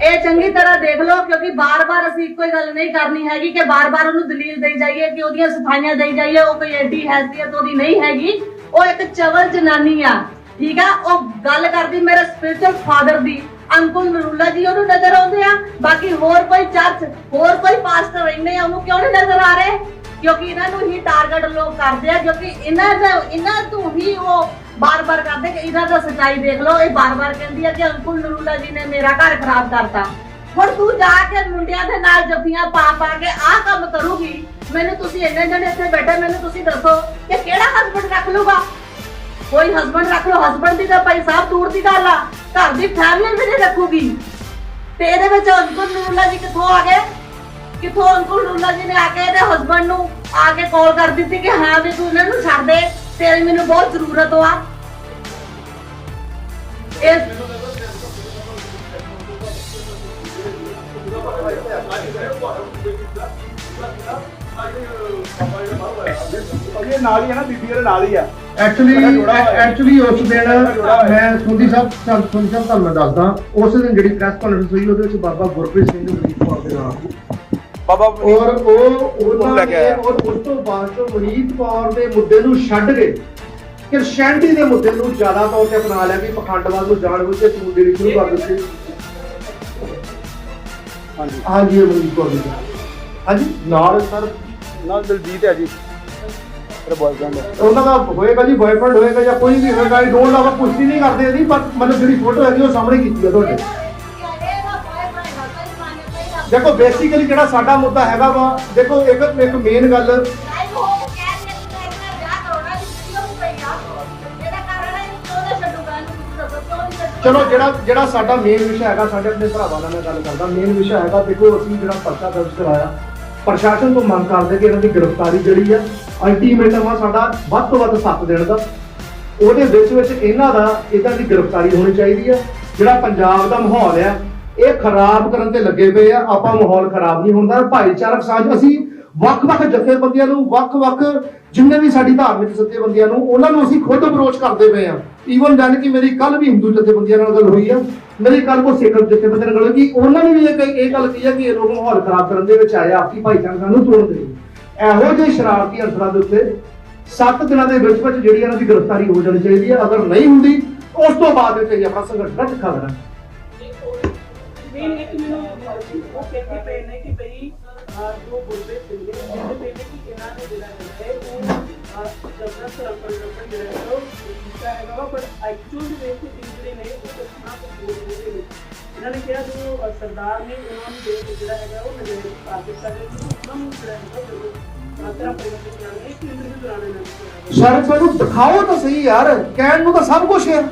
ਇਹ ਚੰਗੀ ਤਰ੍ਹਾਂ ਦੇਖ ਲਓ ਕਿਉਂਕਿ ਬਾਰ-ਬਾਰ ਅਸੀਂ ਇੱਕੋ ਹੀ ਗੱਲ ਨਹੀਂ ਕਰਨੀ ਹੈਗੀ ਕਿ ਬਾਰ-ਬਾਰ ਉਹਨੂੰ ਦਲੀਲ ਦੇਈ ਜਾਈਏ ਕਿ ਉਹਦੀਆਂ ਸਫਾਈਆਂ ਦੇਈ ਜਾਈਏ ਉਹ ਕੋਈ ਐਡੀ ਹੈਸੀਅਤ ਉਹਦੀ ਨਹੀਂ ਹੈਗੀ। ਉਹ ਇੱਕ ਚਵਲ ਜਨਾਨੀ ਆ, ਠੀਕ ਆ? ਉਹ ਗੱਲ ਕਰਦੀ ਮੇਰੇ ਸਪਿਰਚੁਅਲ ਫਾਦਰ ਦੀ, ਅੰਕੁਲ ਨਰੂਲਾ ਜੀ, ਉਹਨੂੰ ਨਜ਼ਰ ਆਉਂਦੇ ਆ। ਬਾਕੀ ਹੋਰ ਕੋਈ ਚਰਚ ਹੋਰ ਕੋਈ ਪਾਸਟਰ ਇੰਨੇ ਆ, ਉਹਨੂੰ ਕਿਉਂ ਨਹੀਂ ਨਜ਼ਰ ਆ ਰਹੇ? ਕਿਉਂਕਿ ਇਹਨਾਂ ਨੂੰ ਹੀ ਟਾਰਗੇਟ ਲੋਕ ਕਰਦੇ ਆ, ਕਿਉਂਕਿ ਇਹਨਾਂ ਦਾ, ਇਹਨਾਂ ਤੋਂ ਹੀ ਉਹ ਬਾਰ-ਬਾਰ ਕਰਦੇ ਕਿ ਇਹਨਾਂ ਦਾ ਸੱਚਾਈ ਦੇਖ ਲਓ। ਇਹ ਬਾਰ-ਬਾਰ ਕਹਿੰਦੀ ਆ ਕਿ ਅੰਕੁਲ ਨਰੂਲਾ ਜੀ ਨੇ ਮੇਰਾ ਘਰ ਖਰਾਬ ਕਰਤਾ। ਹੁਣ ਤੂੰ ਜਾ ਕੇ ਮੁੰਡਿਆਂ ਦੇ ਨਾਲ ਜੱਫੀਆਂ ਪਾ ਪਾ ਕੇ ਆਹ ਕੰਮ ਕਰੂਗੀ। ਮੈਨੂੰ ਤੁਸੀਂ ਇੰਨੇ ਜਣੇ ਇੱਥੇ ਬੈਠੇ, ਮੈਨੂੰ ਤੁਸੀਂ ਦੱਸੋ ਕਿ ਕਿਹੜਾ ਹਸਬੰਡ ਰੱਖ ਲੂਗਾ ਕੋਈ ਹਸਬੰਡ ਰੱਖ ਲਓ ਹਸਬੰਡ ਦੀ ਤਾਂ ਭਾਈ ਸਾਹਿਬ ਦੂਰ ਦੀ ਗੱਲ ਆ, ਘਰ ਦੀ ਫੈਮਿਲੀ ਵੀ ਨਹੀਂ ਰੱਖੂਗੀ। ਤੇ ਇਹਦੇ ਵਿੱਚ ਅੰਕੁਲ ਨੂਰਲਾ ਜੀ ਕਿੱਥੋਂ ਆ ਗਏ? ਕਿੱਥੋਂ ਅੰਕੁਲ ਨੂਰਲਾ ਜੀ ਨੇ ਆ ਕੇ ਇਹਦੇ ਹਸਬੰਡ ਨੂੰ ਆ ਕੇ ਕਾਲ ਕਰ ਦਿੱਤੀ ਕਿ ਹਾਂ ਵੀ ਤੂੰ ਇਹਨਾਂ ਨੂੰ ਛੱਡ ਦੇ, ਤੇਰੀ ਮੈਨੂੰ ਬਹੁਤ ਜ਼ਰੂਰਤ ਆ। ਇਸ ਇਹ ਨਾਲ ਹੀ ਹੈ ਨਾ ਬੀਬੀ ਦੇ ਨਾਲ ਹੀ ਆ ਐਕਚੁਅਲੀ। ਐਕਚੁਅਲੀ ਉਸ ਦਿਨ। ਮੈਂ ਸੁੰਦੀ ਸਾਹਿਬ ਸੁੰਦੀ ਸਾਹਿਬ ਤੁਹਾਨੂੰ ਮੈਂ ਦੱਸਦਾ ਉਸ ਦਿਨ ਜਿਹੜੀ ਪ੍ਰੈਸ ਕਾਨਫਰੰਸ ਹੋਈ ਉਹਦੇ ਵਿੱਚ ਬਾਬਾ ਗੁਰਪ੍ਰੀਤ ਸਿੰਘ ਨੂੰ ਮਰੀਜ਼ ਕੌਰ ਦੇ ਨਾਲ ਬਾਬਾ ਔਰ ਉਹ ਉਹਨਾਂ ਨੇ। ਔਰ ਉਸ ਤੋਂ ਬਾਅਦ ਤੋਂ ਮਰੀਜ਼ ਕੌਰ ਦੇ ਮੁੱਦੇ ਨੂੰ ਛੱਡ ਕੇ ਕਿਰਸ਼ੈਂਟੀ ਦੇ ਮੁੱਦੇ ਨੂੰ ਜ਼ਿਆਦਾ ਤੌਰ ਤੇ ਅਪਣਾ ਲਿਆ ਕਿ ਪਖੰਡਵਾਦ ਨੂੰ ਜਾਣ ਬੁੱਝ ਕੇ ਤੂੰ ਦੇਣੀ ਸ਼ੁਰੂ ਕਰ ਦਿੱਤੀ ਹਾਂਜੀ ਹਾਂਜੀ ਮਰੀਜ਼ ਕੌਰ ਦੀ ਹਾਂਜੀ ਨਾਲ ਸਰ ਨਾਲ ਦਲਜੀਤ ਹੈ ਜੀ। ਮੇਰਾ ਬॉयਫ੍ਰੈਂਡ ਹੈ। ਉਹਨਾਂ ਦਾ ਹੋਏਗਾ ਜੀ ਬॉयਫ੍ਰੈਂਡ ਹੋਏਗਾ ਜਾਂ ਕੋਈ ਵੀ ਹੋਏਗਾ ਇਹ ਡੋਂਟ ਲਾਵਾ ਪੁਸ਼ਟੀ ਨਹੀਂ ਕਰਦੇ ਇਹਦੀ ਪਰ ਮੈਨੂੰ ਜਿਹੜੀ ਫੋਟੋ ਹੈਗੀ ਉਹ ਸਾਹਮਣੇ ਕੀਤੀ ਹੈ ਤੁਹਾਡੇ। ਦੇਖੋ ਬੇਸਿਕਲੀ ਜਿਹੜਾ ਸਾਡਾ ਮੁੱਦਾ ਹੈਗਾ ਵਾ, ਦੇਖੋ, ਇੱਕ ਇੱਕ ਮੇਨ ਗੱਲ ਚਲੋ, ਜਿਹੜਾ ਜਿਹੜਾ ਸਾਡਾ ਮੇਨ ਵਿਸ਼ਾ ਹੈਗਾ, ਸਾਡੇ ਆਪਣੇ ਭਰਾਵਾਂ ਨਾਲ ਮੈਂ ਗੱਲ ਕਰਦਾ। ਮੇਨ ਵਿਸ਼ਾ ਹੈਗਾ, ਦੇਖੋ, ਅਸੀਂ ਜਿਹੜਾ ਪਰਚਾ ਦਰਜ ਕਰਾਇਆ ਪ੍ਰਸ਼ਾਸਨ ਤੋਂ ਮੰਗ ਕਰਦੇ ਕਿ ਇਹਨਾਂ ਦੀ ਗ੍ਰਿਫਤਾਰੀ ਜਿਹੜੀ ਆ ਅਲਟੀਮੇਟਮ ਆ ਸਾਡਾ ਵੱਧ ਤੋਂ ਵੱਧ 7 ਦਿਨ ਦਾ। ਉਹਦੇ ਵਿੱਚ ਵਿੱਚ ਇਹਨਾਂ ਦਾ ਇਹਨਾਂ ਦੀ ਗ੍ਰਿਫਤਾਰੀ ਹੋਣੀ ਚਾਹੀਦੀ ਆ। ਜਿਹੜਾ ਪੰਜਾਬ ਦਾ ਮਾਹੌਲ ਆ, ਇਹ ਖਰਾਬ ਕਰਨ ਤੇ ਲੱਗੇ ਪਏ ਆ। ਆਪਾਂ ਮਾਹੌਲ ਖਰਾਬ ਨਹੀਂ ਹੁੰਦਾ। ਭਾਈਚਾਰਕ ਸਾਂਝ ਅਸੀਂ ਵੱਖ-ਵੱਖ ਜਥੇਬੰਦੀਆਂ ਨੂੰ, ਵੱਖ-ਵੱਖ ਜਿੰਨੇ ਵੀ ਸਾਡੀ ਧਾਰਮਿਕ ਜਥੇਬੰਦੀਆਂ ਨੂੰ, ਉਹਨਾਂ ਨੂੰ ਅਸੀਂ ਖੁਦ ਅਪਰੋਚ ਕਰਦੇ ਪਏ ਆ ਈਵਨ ਦੈਨ ਕਿ ਮੇਰੀ ਕੱਲ ਵੀ ਹਿੰਦੂ ਜਥੇਬੰਦੀਆਂ ਨਾਲ ਗੱਲ ਹੋਈ ਆ। ਮੇਰੀ ਕੱਲ ਕੋ ਸਿੱਖ ਜਥੇਬੰਦੀਆਂ ਨਾਲ ਕਿ ਉਹਨਾਂ ਨੇ ਵੀ ਇਹ ਗੱਲ ਕਹੀ ਆ ਕਿ ਇਹ ਲੋਕ ਮਾਹੌਲ ਖਰਾਬ ਕਰਨ ਦੇ ਵਿੱਚ ਆਏ ਆਪਸੀ ਭਾਈਚਾਰਕ ਨੂੰ ਤੋੜਦੇ ਨੇ ਇਹੋ ਜਿਹੇ ਸ਼ਰਾਰਤੀ ਅਨਸਰਾਂ ਦੇ ਉੱਤੇ 7 ਦਿਨਾਂ ਦੇ ਵਿੱਚ ਵਿੱਚ ਜਿਹੜੀ ਇਹਨਾਂ ਦੀ ਗ੍ਰਿਫਤਾਰੀ ਹੋ ਜਾਣੀ ਚਾਹੀਦੀ ਹੈ ਅਗਰ ਨਹੀਂ ਹੁੰਦੀ, ਉਸ ਤੋਂ ਬਾਅਦ ਵਿੱਚ ਆਪਣਾ ਸੰਘਰਸ਼ ਦਾ ਟਿੱਕਾ ਕਰਾਂਗੇ ਇੱਕ ਮੈਨੂੰ ਉਹ ਕਹਿੰਦੇ ਪਏ ਨੇ ਕਿ ਭਈ ਜੋ ਉਹ ਜਬਰਦਸਤ ਰੰਪਰ ਜਿਹੜਾ ਹੈ ਉਹ ਕੀਤਾ ਹੈਗਾ ਵਾ ਪਰ ਐਕਚੁਅਲ ਦੇ ਵਿੱਚ ਜਿਹੜੇ ਨੇ ਉਹ ਦੱਸਣਾ ਤੋਂ ਬੋਲ ਰਹੇ ਇਹਨਾਂ ਨੇ ਕਿਹਾ ਜੋ ਸਰਦਾਰ ਨੇ ਉਹਨਾਂ ਨੂੰ ਦੇ ਜਿਹੜਾ ਹੈਗਾ ਉਹ ਨਜ਼ਰ ਪਾ ਦਿੱਤਾ ਗਿਆ ਕਿ ਉਹਨਾਂ ਨੂੰ ਜਿਹੜਾ ਹੈਗਾ ਉਹ ਮਾਤਰਾ ਪਰਿਵਰਤਨ ਕਰਾਉਣਾ ਇੱਕ ਇੰਟਰਵਿਊ ਦੌਰਾਨ ਇਹਨਾਂ ਨੇ ਕਿਹਾ ਸਾਨੂੰ ਦਿਖਾਓ ਤਾਂ ਸਹੀ ਯਾਰ, ਕਹਿਣ ਨੂੰ ਤਾਂ ਸਭ ਕੁਝ ਹੈ।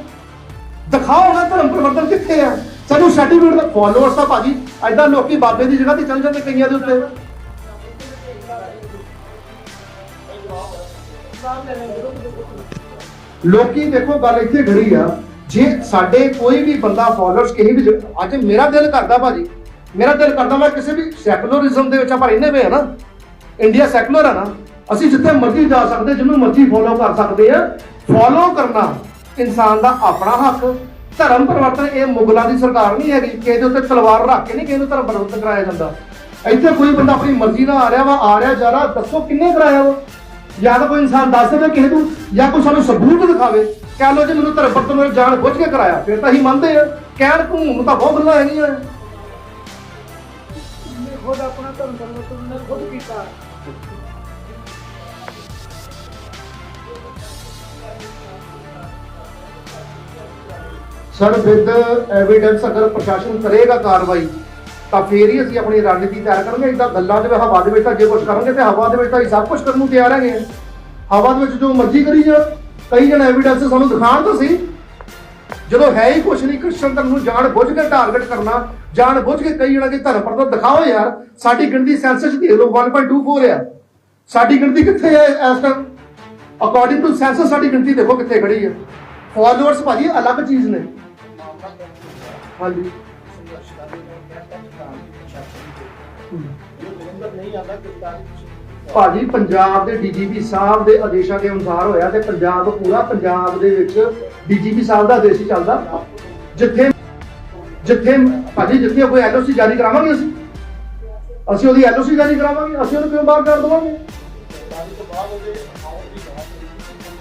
ਦਿਖਾਓ ਨਾ ਧਰਮ ਪਰਿਵਰਤਨ ਕਿੱਥੇ ਆ ਸਾਨੂੰ ਸਰਟੀਫਿਕੇਟ ਦਾ ਫਾਲੋਅਰਸ ਤਾਂ ਭਾਜੀ ਐਦਾਂ ਲੋਕੀ ਬਾਬੇ ਦੀ ਜਗ੍ਹਾ ਤੇ ਚੱਲ ਜਾਂਦੇ ਕਈਆਂ ਦੇ ਉੱਤੇ। ਲੋਕੀ ਦੇਖੋ, ਗੱਲ ਇੱਥੇ ਖੜੀ ਆ। ਜੇ ਸਾਡੇ ਕੋਈ ਵੀ ਬੰਦਾ ਫਾਲੋਅਰਸ ਕਿਸੇ ਵੀ ਅੱਜ ਮੇਰਾ ਦਿਲ ਕਰਦਾ ਭਾਜੀ, ਮੇਰਾ ਦਿਲ ਕਰਦਾ ਮੈਂ ਕਿਸੇ ਵੀ ਸੈਕੂਲਰਿਜ਼ਮ ਦੇ ਵਿੱਚ, ਆਪਾਂ ਰਹਿੰਦੇ ਪਏ ਆ ਨਾ। ਇੰਡੀਆ ਸੈਕੂਲਰ ਆ ਨਾ। ਅਸੀਂ ਜਿੱਥੇ ਮਰਜ਼ੀ ਜਾ ਸਕਦੇ, ਜਿਹਨੂੰ ਮਰਜ਼ੀ ਫੋਲੋ ਕਰ ਸਕਦੇ ਆ। ਫੋਲੋ ਕਰਨਾ ਇਨਸਾਨ ਦਾ ਆਪਣਾ ਹੱਕ। ਧਰਮ ਪਰਿਵਰਤਨ, ਇਹ ਮੁਗਲਾਂ ਦੀ ਸਰਕਾਰ ਨਹੀਂ ਹੈਗੀ। ਕਿਸੇ ਦੇ ਉੱਤੇ ਤਲਵਾਰ ਰੱਖ ਕੇ ਨਹੀਂ ਕਿਸੇ ਨੂੰ ਧਰਮ ਪਰਿਵਰਤਨ ਕਰਾਇਆ ਜਾਂਦਾ। ਇੱਥੇ ਕੋਈ ਬੰਦਾ ਆਪਣੀ ਮਰਜ਼ੀ ਨਾਲ ਆ ਰਿਹਾ ਵਾ, ਆ ਰਿਹਾ ਜਾ ਰਿਹਾ, ਦੱਸੋ ਕਿੰਨੇ ਕਰਾਇਆ ਵਾ? ਜਾਂ ਤਾਂ ਕੋਈ ਇਨਸਾਨ ਦੱਸ ਦੇਵੇ ਕਿਸੇ ਨੂੰ ਜਾਂ ਕੋਈ ਸਾਨੂੰ ਸਬੂਤ ਦਿਖਾਵੇ ਕਹਿ ਲੋ ਜੀ ਮੈਨੂੰ ਪਰਿਵਰਤਨ ਮੇਰੇ ਜਾਣ ਬੁੱਝ ਕੇ ਕਰਾਇਆ ਫਿਰ ਤਾਂ ਅਸੀਂ ਮੰਨਦੇ ਆ। ਕਹਿਣ ਨੂੰ ਤਾਂ ਬਹੁਤ ਗੱਲਾਂ ਹੈਗੀਆਂ। ਖੁਦ ਆਪਣਾ ਧਰਮ ਪਰਿਵਰਤਨ ਨੇ ਖੁਦ ਕੀਤਾ। ਸਰ ਵਿਦ ਐਵੀਡੈਂਸ ਅਗਰ ਪ੍ਰਸ਼ਾਸਨ ਕਰੇਗਾ ਕਾਰਵਾਈ ਤਾਂ ਫੇਰ ਹੀ ਅਸੀਂ ਆਪਣੀ ਰਣਨੀਤੀ ਤਿਆਰ ਕਰਾਂਗੇ ਇਦਾਂ ਗੱਲਾਂ ਦੇ ਵਿੱਚ, ਹਵਾ ਦੇ ਵਿੱਚ ਤਾਂ ਜੇ ਕੁਝ ਕਰਾਂਗੇ ਤੇ ਹਵਾ ਦੇ ਵਿੱਚ ਤਾਂ ਅਸੀਂ ਸਭ ਕੁਝ ਕਰਨ ਨੂੰ ਤਿਆਰ ਹੈਗੇ ਹਾਂ। ਹਵਾ ਦੇ ਵਿੱਚ ਜੋ ਮਰਜ਼ੀ ਕਰੀ ਜਾ ਕਈ ਜਣ ਐਵੀਡੈਂਸ ਸਾਨੂੰ ਦਿਖਾਣ ਤਾਂ ਸੀ ਜਦੋਂ ਹੈ ਹੀ ਕੁਝ ਨਹੀਂ, ਕ੍ਰਿਸ਼ਨ ਧਰਮ ਨੂੰ ਜਾਣ ਬੁੱਝ ਕੇ ਟਾਰਗੇਟ ਕਰਨਾ, ਜਾਣ ਬੁੱਝ ਕੇ ਕਈ ਜਣਾ ਦੀ ਧਰਮ ਪਰਦਾ ਦਿਖਾਓ ਯਾਰ, ਸਾਡੀ ਗਿਣਤੀ ਸੈਂਸਸ ਦੇਖ ਲਓ 1.24 ਆ। ਸਾਡੀ ਗਿਣਤੀ ਕਿੱਥੇ ਹੈ ਇਸ ਟਾਈਮ ਅਕੋਰਡਿੰਗ ਟੂ ਸੈਂਸਸ ਸਾਡੀ ਗਿਣਤੀ ਦੇਖੋ ਕਿੱਥੇ ਖੜੀ ਹੈ ਫਾਲੋਅਰਸ ਭਾਜੀ ਅਲੱਗ ਚੀਜ਼ ਨੇ। ਹਾਂਜੀ। ਭਾਜੀ, ਪੰਜਾਬ ਦੇ ਡੀਜੀਪੀ ਸਾਹਿਬ ਦੇ ਆਦੇਸ਼ਾਂ ਦੇ ਅਨੁਸਾਰ ਹੋਇਆ ਤੇ ਪੰਜਾਬ ਪੂਰਾ ਪੰਜਾਬ ਦੇ ਵਿੱਚ ਡੀਜੀਪੀ ਸਾਹਿਬ ਦਾ ਆਦੇਸ਼ ਹੀ ਚੱਲਦਾ। ਜਿੱਥੇ ਜਿੱਥੇ, ਭਾਜੀ, ਜਿੱਥੇ ਕੋਈ ਐਲਓਸੀ ਜਾਰੀ ਕਰਾਵਾਂਗੇ ਅਸੀਂ? ਅਸੀਂ ਉਹਦੀ ਐਲਓਸੀ ਜਾਰੀ ਕਰਾਵਾਂਗੇ, ਅਸੀਂ ਉਹਨੂੰ ਕਿਉਂ ਬਾਹਰ ਕਰ ਦਵਾਂਗੇ?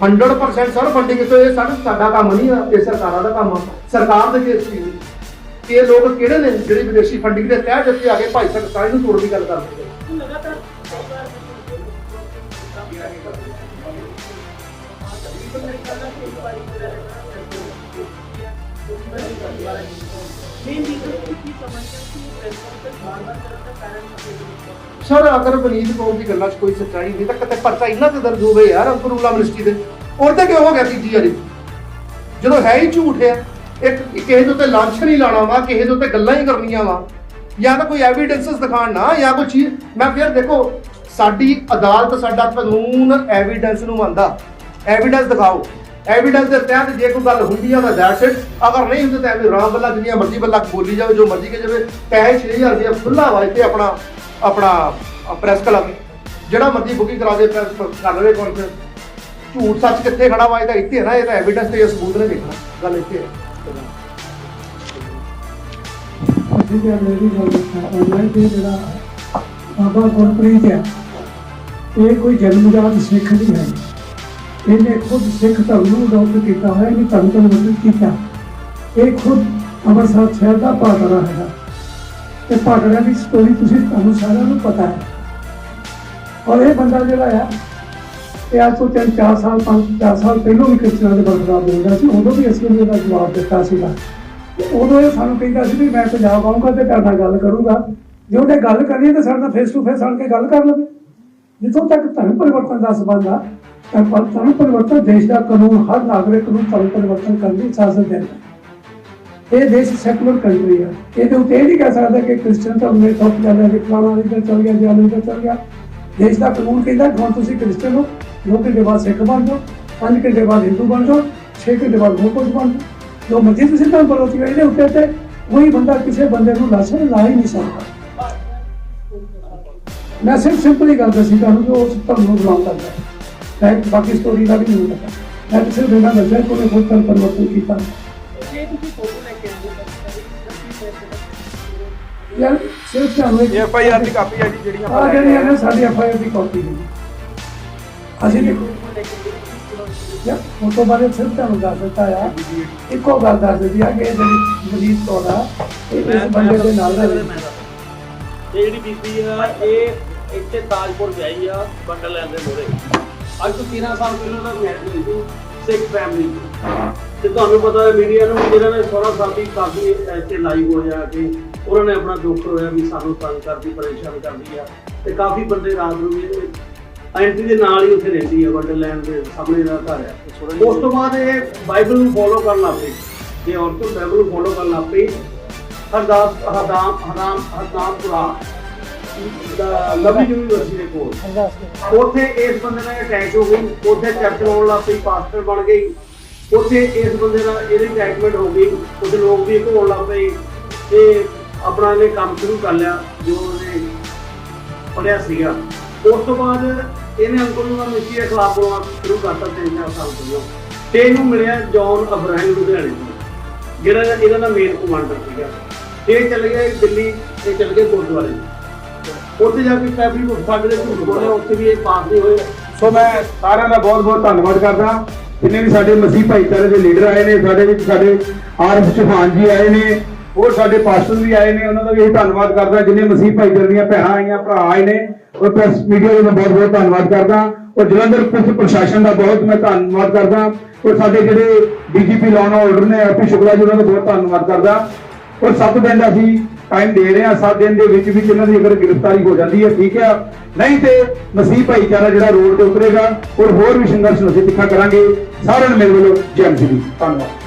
100% ਸਰ ਫੰਡਿੰਗ ਤੋਂ ਇਹ ਸਾਡਾ ਸਾਡਾ ਕੰਮ ਨਹੀਂ ਆ, ਇਹ ਸਰਕਾਰਾਂ ਦਾ ਕੰਮ ਆ। ਸਰਕਾਰ ਦੇ ਕੇਸ ਵੀ ਇਹ ਲੋਕ ਕਿਹੜੇ ਨੇ ਜਿਹੜੇ ਵਿਦੇਸ਼ੀ ਫੰਡਿੰਗ ਦੇ ਤਹਿ ਇੱਥੇ ਆ ਕੇ ਭਾਈ ਸਰਕਾਰ ਨੂੰ ਤੋੜਨ ਦੀ ਗੱਲ ਕਰਦੇ ਲਗਾਤਾਰ ਮੇਨ ਰੀਜ਼ਨ ਕੀ ਸਮਝਦੇ ਕਿ ਪ੍ਰੈਸ ਕਾਨਫਰੰਸ ਬਾਰ-ਬਾਰ ਕਰਨ ਦਾ ਕਾਰਨ ਕੀ ਸਰ, ਅਗਰ ਵਨੀਤ ਕੌਰ ਦੀ ਗੱਲਾਂ 'ਚ ਕੋਈ ਸੱਚਾਈ ਨਹੀਂ, ਤਾਂ ਕਿਤੇ ਪਰਚਾ ਇਹਨਾਂ ਤੇ ਦਰਜ ਹੋਵੇ ਯਾਰ ਅੰਕਰੂਲਾ ਮਿਨਿਸਟਰੀ ਦੇ। ਉਹਦੇ ਕਿਉਂ ਹੋ ਗਿਆ ਤੀਜੀ ਵਾਰੀ? ਜਦੋਂ ਹੈ ਹੀ ਝੂਠ ਹੈ ਇੱਕ ਕਿਸੇ ਦੇ ਉੱਤੇ ਲਾਂਛ ਨਹੀਂ ਲਾਣਾ ਵਾ, ਕਿਸੇ ਦੇ ਉੱਤੇ ਗੱਲਾਂ ਹੀ ਕਰਨੀਆਂ ਵਾ। ਜਾਂ ਤਾਂ ਕੋਈ ਐਵੀਡੈਂਸਸ ਦਿਖਾਣ ਨਾ, ਜਾਂ ਕੋਈ ਚੀਜ਼। ਮੈਂ ਫਿਰ ਦੇਖੋ, ਸਾਡੀ ਅਦਾਲਤ, ਸਾਡਾ ਕਾਨੂੰਨ ਐਵੀਡੈਂਸ ਨੂੰ ਮੰਨਦਾ। ਐਵੀਡੈਂਸ ਦਿਖਾਓ। ਐਵੀਡੈਂਸ ਦੇ ਤਹਿਤ ਜੇ ਕੋਈ ਗੱਲ ਹੁੰਦੀ ਆ ਤਾਂ ਦੈਟਸ ਇਟ ਅਗਰ ਨਹੀਂ ਹੁੰਦੀ ਤਾਂ ਐਵੇਂ ਰਾਮ ਬੱਲਾ, ਜਿੰਨੀਆਂ ਮਰਜ਼ੀ ਬੱਲਾ ਬੋਲੀ ਜਾਵੇ, ਜੋ ਮਰਜ਼ੀ ਕਿ ਜਾਵੇ, ਪੈਸੇ 6000 ਰੁਪਏ ਖੁੱਲਾ ਵਾਜਤੇ ਆਪਣਾ ਆਪਣਾ ਪ੍ਰੈਸ ਕਲੱਬ ਜਿਹੜਾ ਮਰਜ਼ੀ ਬੁਕਿੰਗ ਕਰਾ ਦੇ ਪ੍ਰੈਸ ਕਰ ਲਵੇ ਕਾਨਫਰੰਸ ਝੂਠ ਸੱਚ ਕਿੱਥੇ ਖੜਾ ਵਾ, ਇਹ ਤਾਂ ਇੱਥੇ ਹੈ ਨਾ, ਇਹ ਤਾਂ ਐਵੀਡੈਂਸ ਤੇ ਇਹ ਸਬੂਤ ਨੇ ਦੇਖਣਾ। ਗੱਲ ਇੱਥੇ ਹੈ ਅਸੀਂ ਤੇ ਮੇਰੀ ਗੱਲ ਦੱਸਾਂ ਆਨਲਾਈਨ ਤੇ ਜਿਹੜਾ ਬਾਬਾ ਗੁਰਪ੍ਰੀਤ ਆ ਇਹ ਕੋਈ ਜਨਮਜਾਤ ਸਿੱਖ ਨਹੀਂ ਹੈ ਇਹਨੇ ਖੁਦ ਸਿੱਖ ਧਰਮ ਨੂੰ ਅਡਾਪਟ ਕੀਤਾ ਹੋਇਆ ਇਹਨੇ ਧਰਮ ਪਰਿਵਰਤਨ ਕੀਤਾ ਇਹ ਖੁਦ ਅੰਮ੍ਰਿਤਸਰ ਸ਼ਹਿਰ ਦਾ ਪਾਟੜਾ ਹੈਗਾ ਤੇ ਪਾਟੜਾ ਦੀ ਸਟੋਰੀ ਤੁਸੀਂ ਤੁਹਾਨੂੰ ਸਾਰਿਆਂ ਨੂੰ ਪਤਾ ਹੈ ਔਰ ਇਹ ਬੰਦਾ ਜਿਹੜਾ ਆ ਇਹ ਅੱਜ ਤੋਂ ਤਿੰਨ ਚਾਰ ਸਾਲ ਪੰਜ ਚਾਰ ਸਾਲ ਪਹਿਲਾਂ ਵੀ ਕ੍ਰਿਸਚਨਾਂ ਦੇ ਬਰਖਲਾਫ ਬੋਲਦਾ ਸੀ ਉਦੋਂ ਵੀ ਅਸੀਂ ਉਹਦਾ ਜਵਾਬ ਦਿੱਤਾ ਸੀਗਾ ਤੇ ਉਦੋਂ ਇਹ ਸਾਨੂੰ ਕਹਿੰਦਾ ਸੀ ਵੀ ਮੈਂ ਪੰਜਾਬ ਆਊਂਗਾ ਤੇ ਤੁਹਾਡੇ ਨਾਲ ਗੱਲ ਕਰੂੰਗਾ। ਜੇ ਉਹਨੇ ਗੱਲ ਕਰਨੀ ਤਾਂ ਸਾਡੇ ਨਾਲ ਫੇਸ ਟੂ ਫੇਸ ਆਣ ਕੇ ਗੱਲ ਕਰ ਲਵੇ। ਜਿੱਥੋਂ ਤੱਕ ਧਰਮ ਪਰਿਵਰਤਨ ਦਾ ਸੰਬੰਧ ਆ, ਤਾਂ ਧਰਮ ਪਰਿਵਰਤਨ ਦੇਸ਼ ਦਾ ਕਾਨੂੰਨ, ਹਰ ਨਾਗਰਿਕ ਨੂੰ ਧਰਮ ਪਰਿਵਰਤਨ ਕਰਨ ਦੀ ਇਜਾਜ਼ਤ ਦਿੰਦਾ ਇਹ ਦੇਸ਼ ਸੈਕੂਲਰ ਕੰਟਰੀ ਆ। ਇਹਦੇ ਉੱਤੇ ਇਹ ਨਹੀਂ ਕਹਿ ਸਕਦਾ ਕਿ ਕ੍ਰਿਸਚਨ ਧਰਮ ਨੇ ਟੌਪ ਚੱਲ ਕਿ ਫਲਾਣਾ ਇੱਧਰ ਚੱਲ ਗਿਆ ਜਾਂ ਇੱਧਰ ਚੱਲ ਗਿਆ। ਦੇਸ਼ ਦਾ ਕਾਨੂੰਨ ਕਹਿੰਦਾ ਕਿ ਹੁਣ ਤੁਸੀਂ ਕ੍ਰਿਸਚਨ ਹੋ, ਦੋ ਘੰਟੇ ਬਾਅਦ ਸਿੱਖ ਬਣ ਜਾਓ, ਪੰਜ ਘੰਟੇ ਬਾਅਦ ਹਿੰਦੂ ਬਣ ਜਾਓ, ਛੇ ਘੰਟੇ ਬਾਅਦ ਹੋਰ ਕੁਝ ਬਣ ਜਾਓ। ਜੋ ਮਰਜ਼ੀ ਤੁਸੀਂ ਧਰਮ ਪਰਿਵਰਤਨ ਇਹਦੇ ਉੱਤੇ ਤੇ ਕੋਈ ਬੰਦਾ ਕਿਸੇ ਬੰਦੇ ਨੂੰ ਲਾਸਣ ਲਾ ਹੀ ਨਹੀਂ ਸਕਦਾ। ਮੈਂ ਸਿਰਫ ਸਿੰਪਲੀ ਗੱਲ ਦੱਸੀ ਤੁਹਾਨੂੰ ਕਿ ਉਸ ਧਰਮ ਨੂੰ ਬੁਲਾਉਂ ਕਰਦਾ ਹੈ ਫੈਕਟ ਬਾਕੀ ਸਟੋਰੀ ਦਾ ਵੀ ਨਹੀਂ ਪਤਾ ਮੈਂ ਤਾਂ ਸਿਰਫ ਇਹਨਾਂ ਦੱਸਿਆ ਕਿ ਉਹਨੇ ਖੁਦ ਪਰਿਵਰਤਨ ਕੀਤਾ। ਜੇ ਤੁਸੀਂ ਫੋਟੋ ਲੈ ਕੇ ਆਉਂਦੇ ਤਾਂ ਯਾਰ ਸਿਰਫ ਤੁਹਾਨੂੰ ਇੱਕ ਐਫ ਆਈ ਆਰ ਦੀ ਕਾਪੀ ਹੈ ਜੀ ਜਿਹੜੀ ਆ ਜਿਹੜੀ ਹੈ ਸਾਡੀ ਐਫ ਆਈ ਆਰ ਦੀ ਕਾਪੀ ਹੈ। ਅਸੀਂ ਦੇਖੋ। ਯਾਰ ਫੋਟੋ ਬਾਰੇ ਸਿਰਫ ਤੁਹਾਨੂੰ ਦੱਸ ਦਿੱਤਾ ਆ। ਇੱਕੋ ਗੱਲ ਦੱਸ ਦਿੱਤੀ ਆ ਕਿ ਇਹ ਜਿਹੜੀ ਮਰੀਜ਼ ਤੁਹਾਡਾ ਇਹ ਇਸ ਬੰਦੇ ਦੇ ਨਾਲ ਦਾ ਇਹ ਜਿਹੜੀ ਬੀਬੀ ਆ ਇਹ ਇੱਥੇ ਤਾਜਪੁਰ ਵਿਆਹੀ ਆ ਬੰਡਲ ਲੈਣ ਦੇ ਮੋਰੇ ਅੱਜ ਤੋਂ 13 ਸਾਲ ਪਹਿਲਾਂ ਦਾ ਮੈਰਿਜ ਹੋਈ ਸੀ ਸਿੱਖ ਫੈਮਿਲੀ ਤੇ ਤੁਹਾਨੂੰ ਪਤਾ ਹੈ ਮੀਡੀਆ ਨੂੰ ਜਿਹੜਾ ਨੇ 16 ਸਾਲ ਦੀ ਕਾਫੀ ਇੱਥੇ ਲਾਈਵ ਹੋਇਆ ਕਿ ਉਹਨਾਂ ਨੇ ਆਪਣਾ ਦੁੱਖ ਹੋਇਆ ਵੀ ਸਾਨੂੰ ਤੰਗ ਕਰਦੀ ਪਰੇਸ਼ਾਨ ਕਰਦੀ ਆ। ਤੇ ਕਾਫੀ ਬੰਦੇ ਰਾਤ ਨੂੰ ਵੀ ਐਂਟਰੀ ਦੇ ਨਾਲ ਹੀ ਉੱਥੇ ਰਹਿੰਦੀ ਹੈ ਬੰਡਲ ਦੇ ਸਾਹਮਣੇ ਦਾ ਘਰ ਆ। ਉਸ ਤੋਂ ਬਾਅਦ ਇਹ ਬਾਈਬਲ ਨੂੰ ਫੋਲੋ ਕਰਨ ਲੱਗ ਪਈ। ਇਹ ਔਰਤ ਬਾਈਬਲ ਨੂੰ ਫੋਲੋ ਕਰਨ ਲੱਗ ਪਈ। ਹਰਦਾਸ, ਹਰਦਾਮ ਹਰਦਾਮ ਹਰਦਾਮਪੁਰਾ ਦਾ ਯੂਨੀਵਰਸਿਟੀ ਦੇ ਕੋਲ। ਉੱਥੇ ਇਸ ਬੰਦੇ ਨਾਲ ਅਟੈਚ ਹੋ ਗਈ। ਉੱਥੇ ਚਰਚ ਲਾਉਣ ਲੱਗ ਪਈ ਪਾਸਟਰ ਬਣ ਗਈ। ਉੱਥੇ ਇਸ ਬੰਦੇ ਨਾਲ ਇਹਦੀ ਅਟੈਚਮੈਂਟ ਹੋ ਗਈ। ਉੱਥੇ ਲੋਕ ਵੀ ਘੋਣ ਲੱਗ ਪਏ। ਤੇ ਆਪਣਾ ਇਹਨੇ ਕੰਮ ਸ਼ੁਰੂ ਕਰ ਲਿਆ, ਜੋ ਉਹਨੇ ਪੜਿਆ ਸੀਗਾ। ਉਸ ਤੋਂ ਬਾਅਦ ਇਹਨੇ ਅੰਕਲ ਨੂੰ ਮਿੱਟੀ ਦੇ ਖਿਲਾਫ ਬੋਲਣਾ ਸ਼ੁਰੂ ਕਰਤਾ ਤਿੰਨ ਚਾਰ ਸਾਲ ਤੋਂ। ਤੇ ਇਹਨੂੰ ਮਿਲਿਆ ਜੌਨ ਅਬਰਾਹਿਮ ਲੁਧਿਆਣੇ ਤੋਂ, ਜਿਹੜਾ ਇਹਨਾਂ ਦਾ ਮੇਨ ਕਮਾਂਡਰ ਸੀਗਾ। ਇਹ ਚਲੇ ਗਏ ਦਿੱਲੀ, ਇਹ ਚਲੇ ਗਏ ਗੁਰਦੁਆਰੇ। ਉੱਥੇ ਜਾ ਕੇ ਫੈਬਰਿਕ ਸਾਡੇ ਦੇ ਝੂਠ ਬੋਲੇ ਉੱਥੇ ਵੀ ਇਹ ਪਾਸ ਨਹੀਂ ਹੋਏ। ਸੋ ਮੈਂ ਸਾਰਿਆਂ ਦਾ ਬਹੁਤ ਬਹੁਤ ਧੰਨਵਾਦ ਕਰਦਾ। ਜਿੰਨੇ ਵੀ ਸਾਡੇ ਮਸੀਹ ਭਾਈਚਾਰੇ ਦੇ ਲੀਡਰ ਆਏ ਨੇ, ਸਾਡੇ ਵਿੱਚ ਸਾਡੇ ਆਰਫ ਚੌਹਾਨ ਜੀ ਆਏ ਨੇ, ਹੋਰ ਸਾਡੇ ਪਾਸਟਰ ਵੀ ਆਏ ਨੇ, ਉਹਨਾਂ ਦਾ ਵੀ ਇਹ ਧੰਨਵਾਦ ਕਰਦਾ। ਜਿੰਨੇ ਮਸੀਹ ਭਾਈਚਾਰੇ ਦੀਆਂ ਭੈਣਾਂ ਆਈਆਂ, ਭਰਾ ਆਏ ਨੇ ਔਰ ਪ੍ਰੈਸ ਮੀਡੀਆ ਦਾ ਮੈਂ ਬਹੁਤ ਬਹੁਤ ਧੰਨਵਾਦ ਕਰਦਾ। ਔਰ ਜਲੰਧਰ ਪੁਲਿਸ ਪ੍ਰਸ਼ਾਸਨ ਦਾ ਬਹੁਤ ਮੈਂ ਧੰਨਵਾਦ ਕਰਦਾ। ਔਰ ਸਾਡੇ ਜਿਹੜੇ ਡੀਜੀਪੀ ਲਾਅ ਐਂਡ ਆਰਡਰ ਨੇ ਐਪੀ ਸ਼ੁਕਲਾ ਜੀ ਉਹਨਾਂ ਦਾ ਬਹੁਤ ਧੰਨਵਾਦ ਕਰਦਾ। ਔਰ ਸੱਤ ਦਿਨ ਦਾ ਅਸੀਂ ਟਾਈਮ ਦੇ ਰਹੇ ਹਾਂ, ਸੱਤ ਦਿਨ ਦੇ ਵਿੱਚ ਵਿੱਚ ਇਹਨਾਂ ਦੀ ਅਗਰ ਗ੍ਰਿਫਤਾਰੀ ਹੋ ਜਾਂਦੀ ਹੈ, ਠੀਕ ਹੈ। ਨਹੀਂ ਤੇ ਮਸੀਹ ਭਾਈਚਾਰਾ ਜਿਹੜਾ ਰੋਡ ਤੇ ਉਤਰੇਗਾ, ਔਰ ਹੋਰ ਵੀ ਸੰਘਰਸ਼ ਨੂੰ ਅਸੀਂ ਤਿੱਖਾ ਕਰਾਂਗੇ। ਸਾਰਿਆਂ ਨੂੰ ਮੇਰੇ ਵੱਲੋਂ ਜੈ ਮਸੀਹ ਧੰਨਵਾਦ।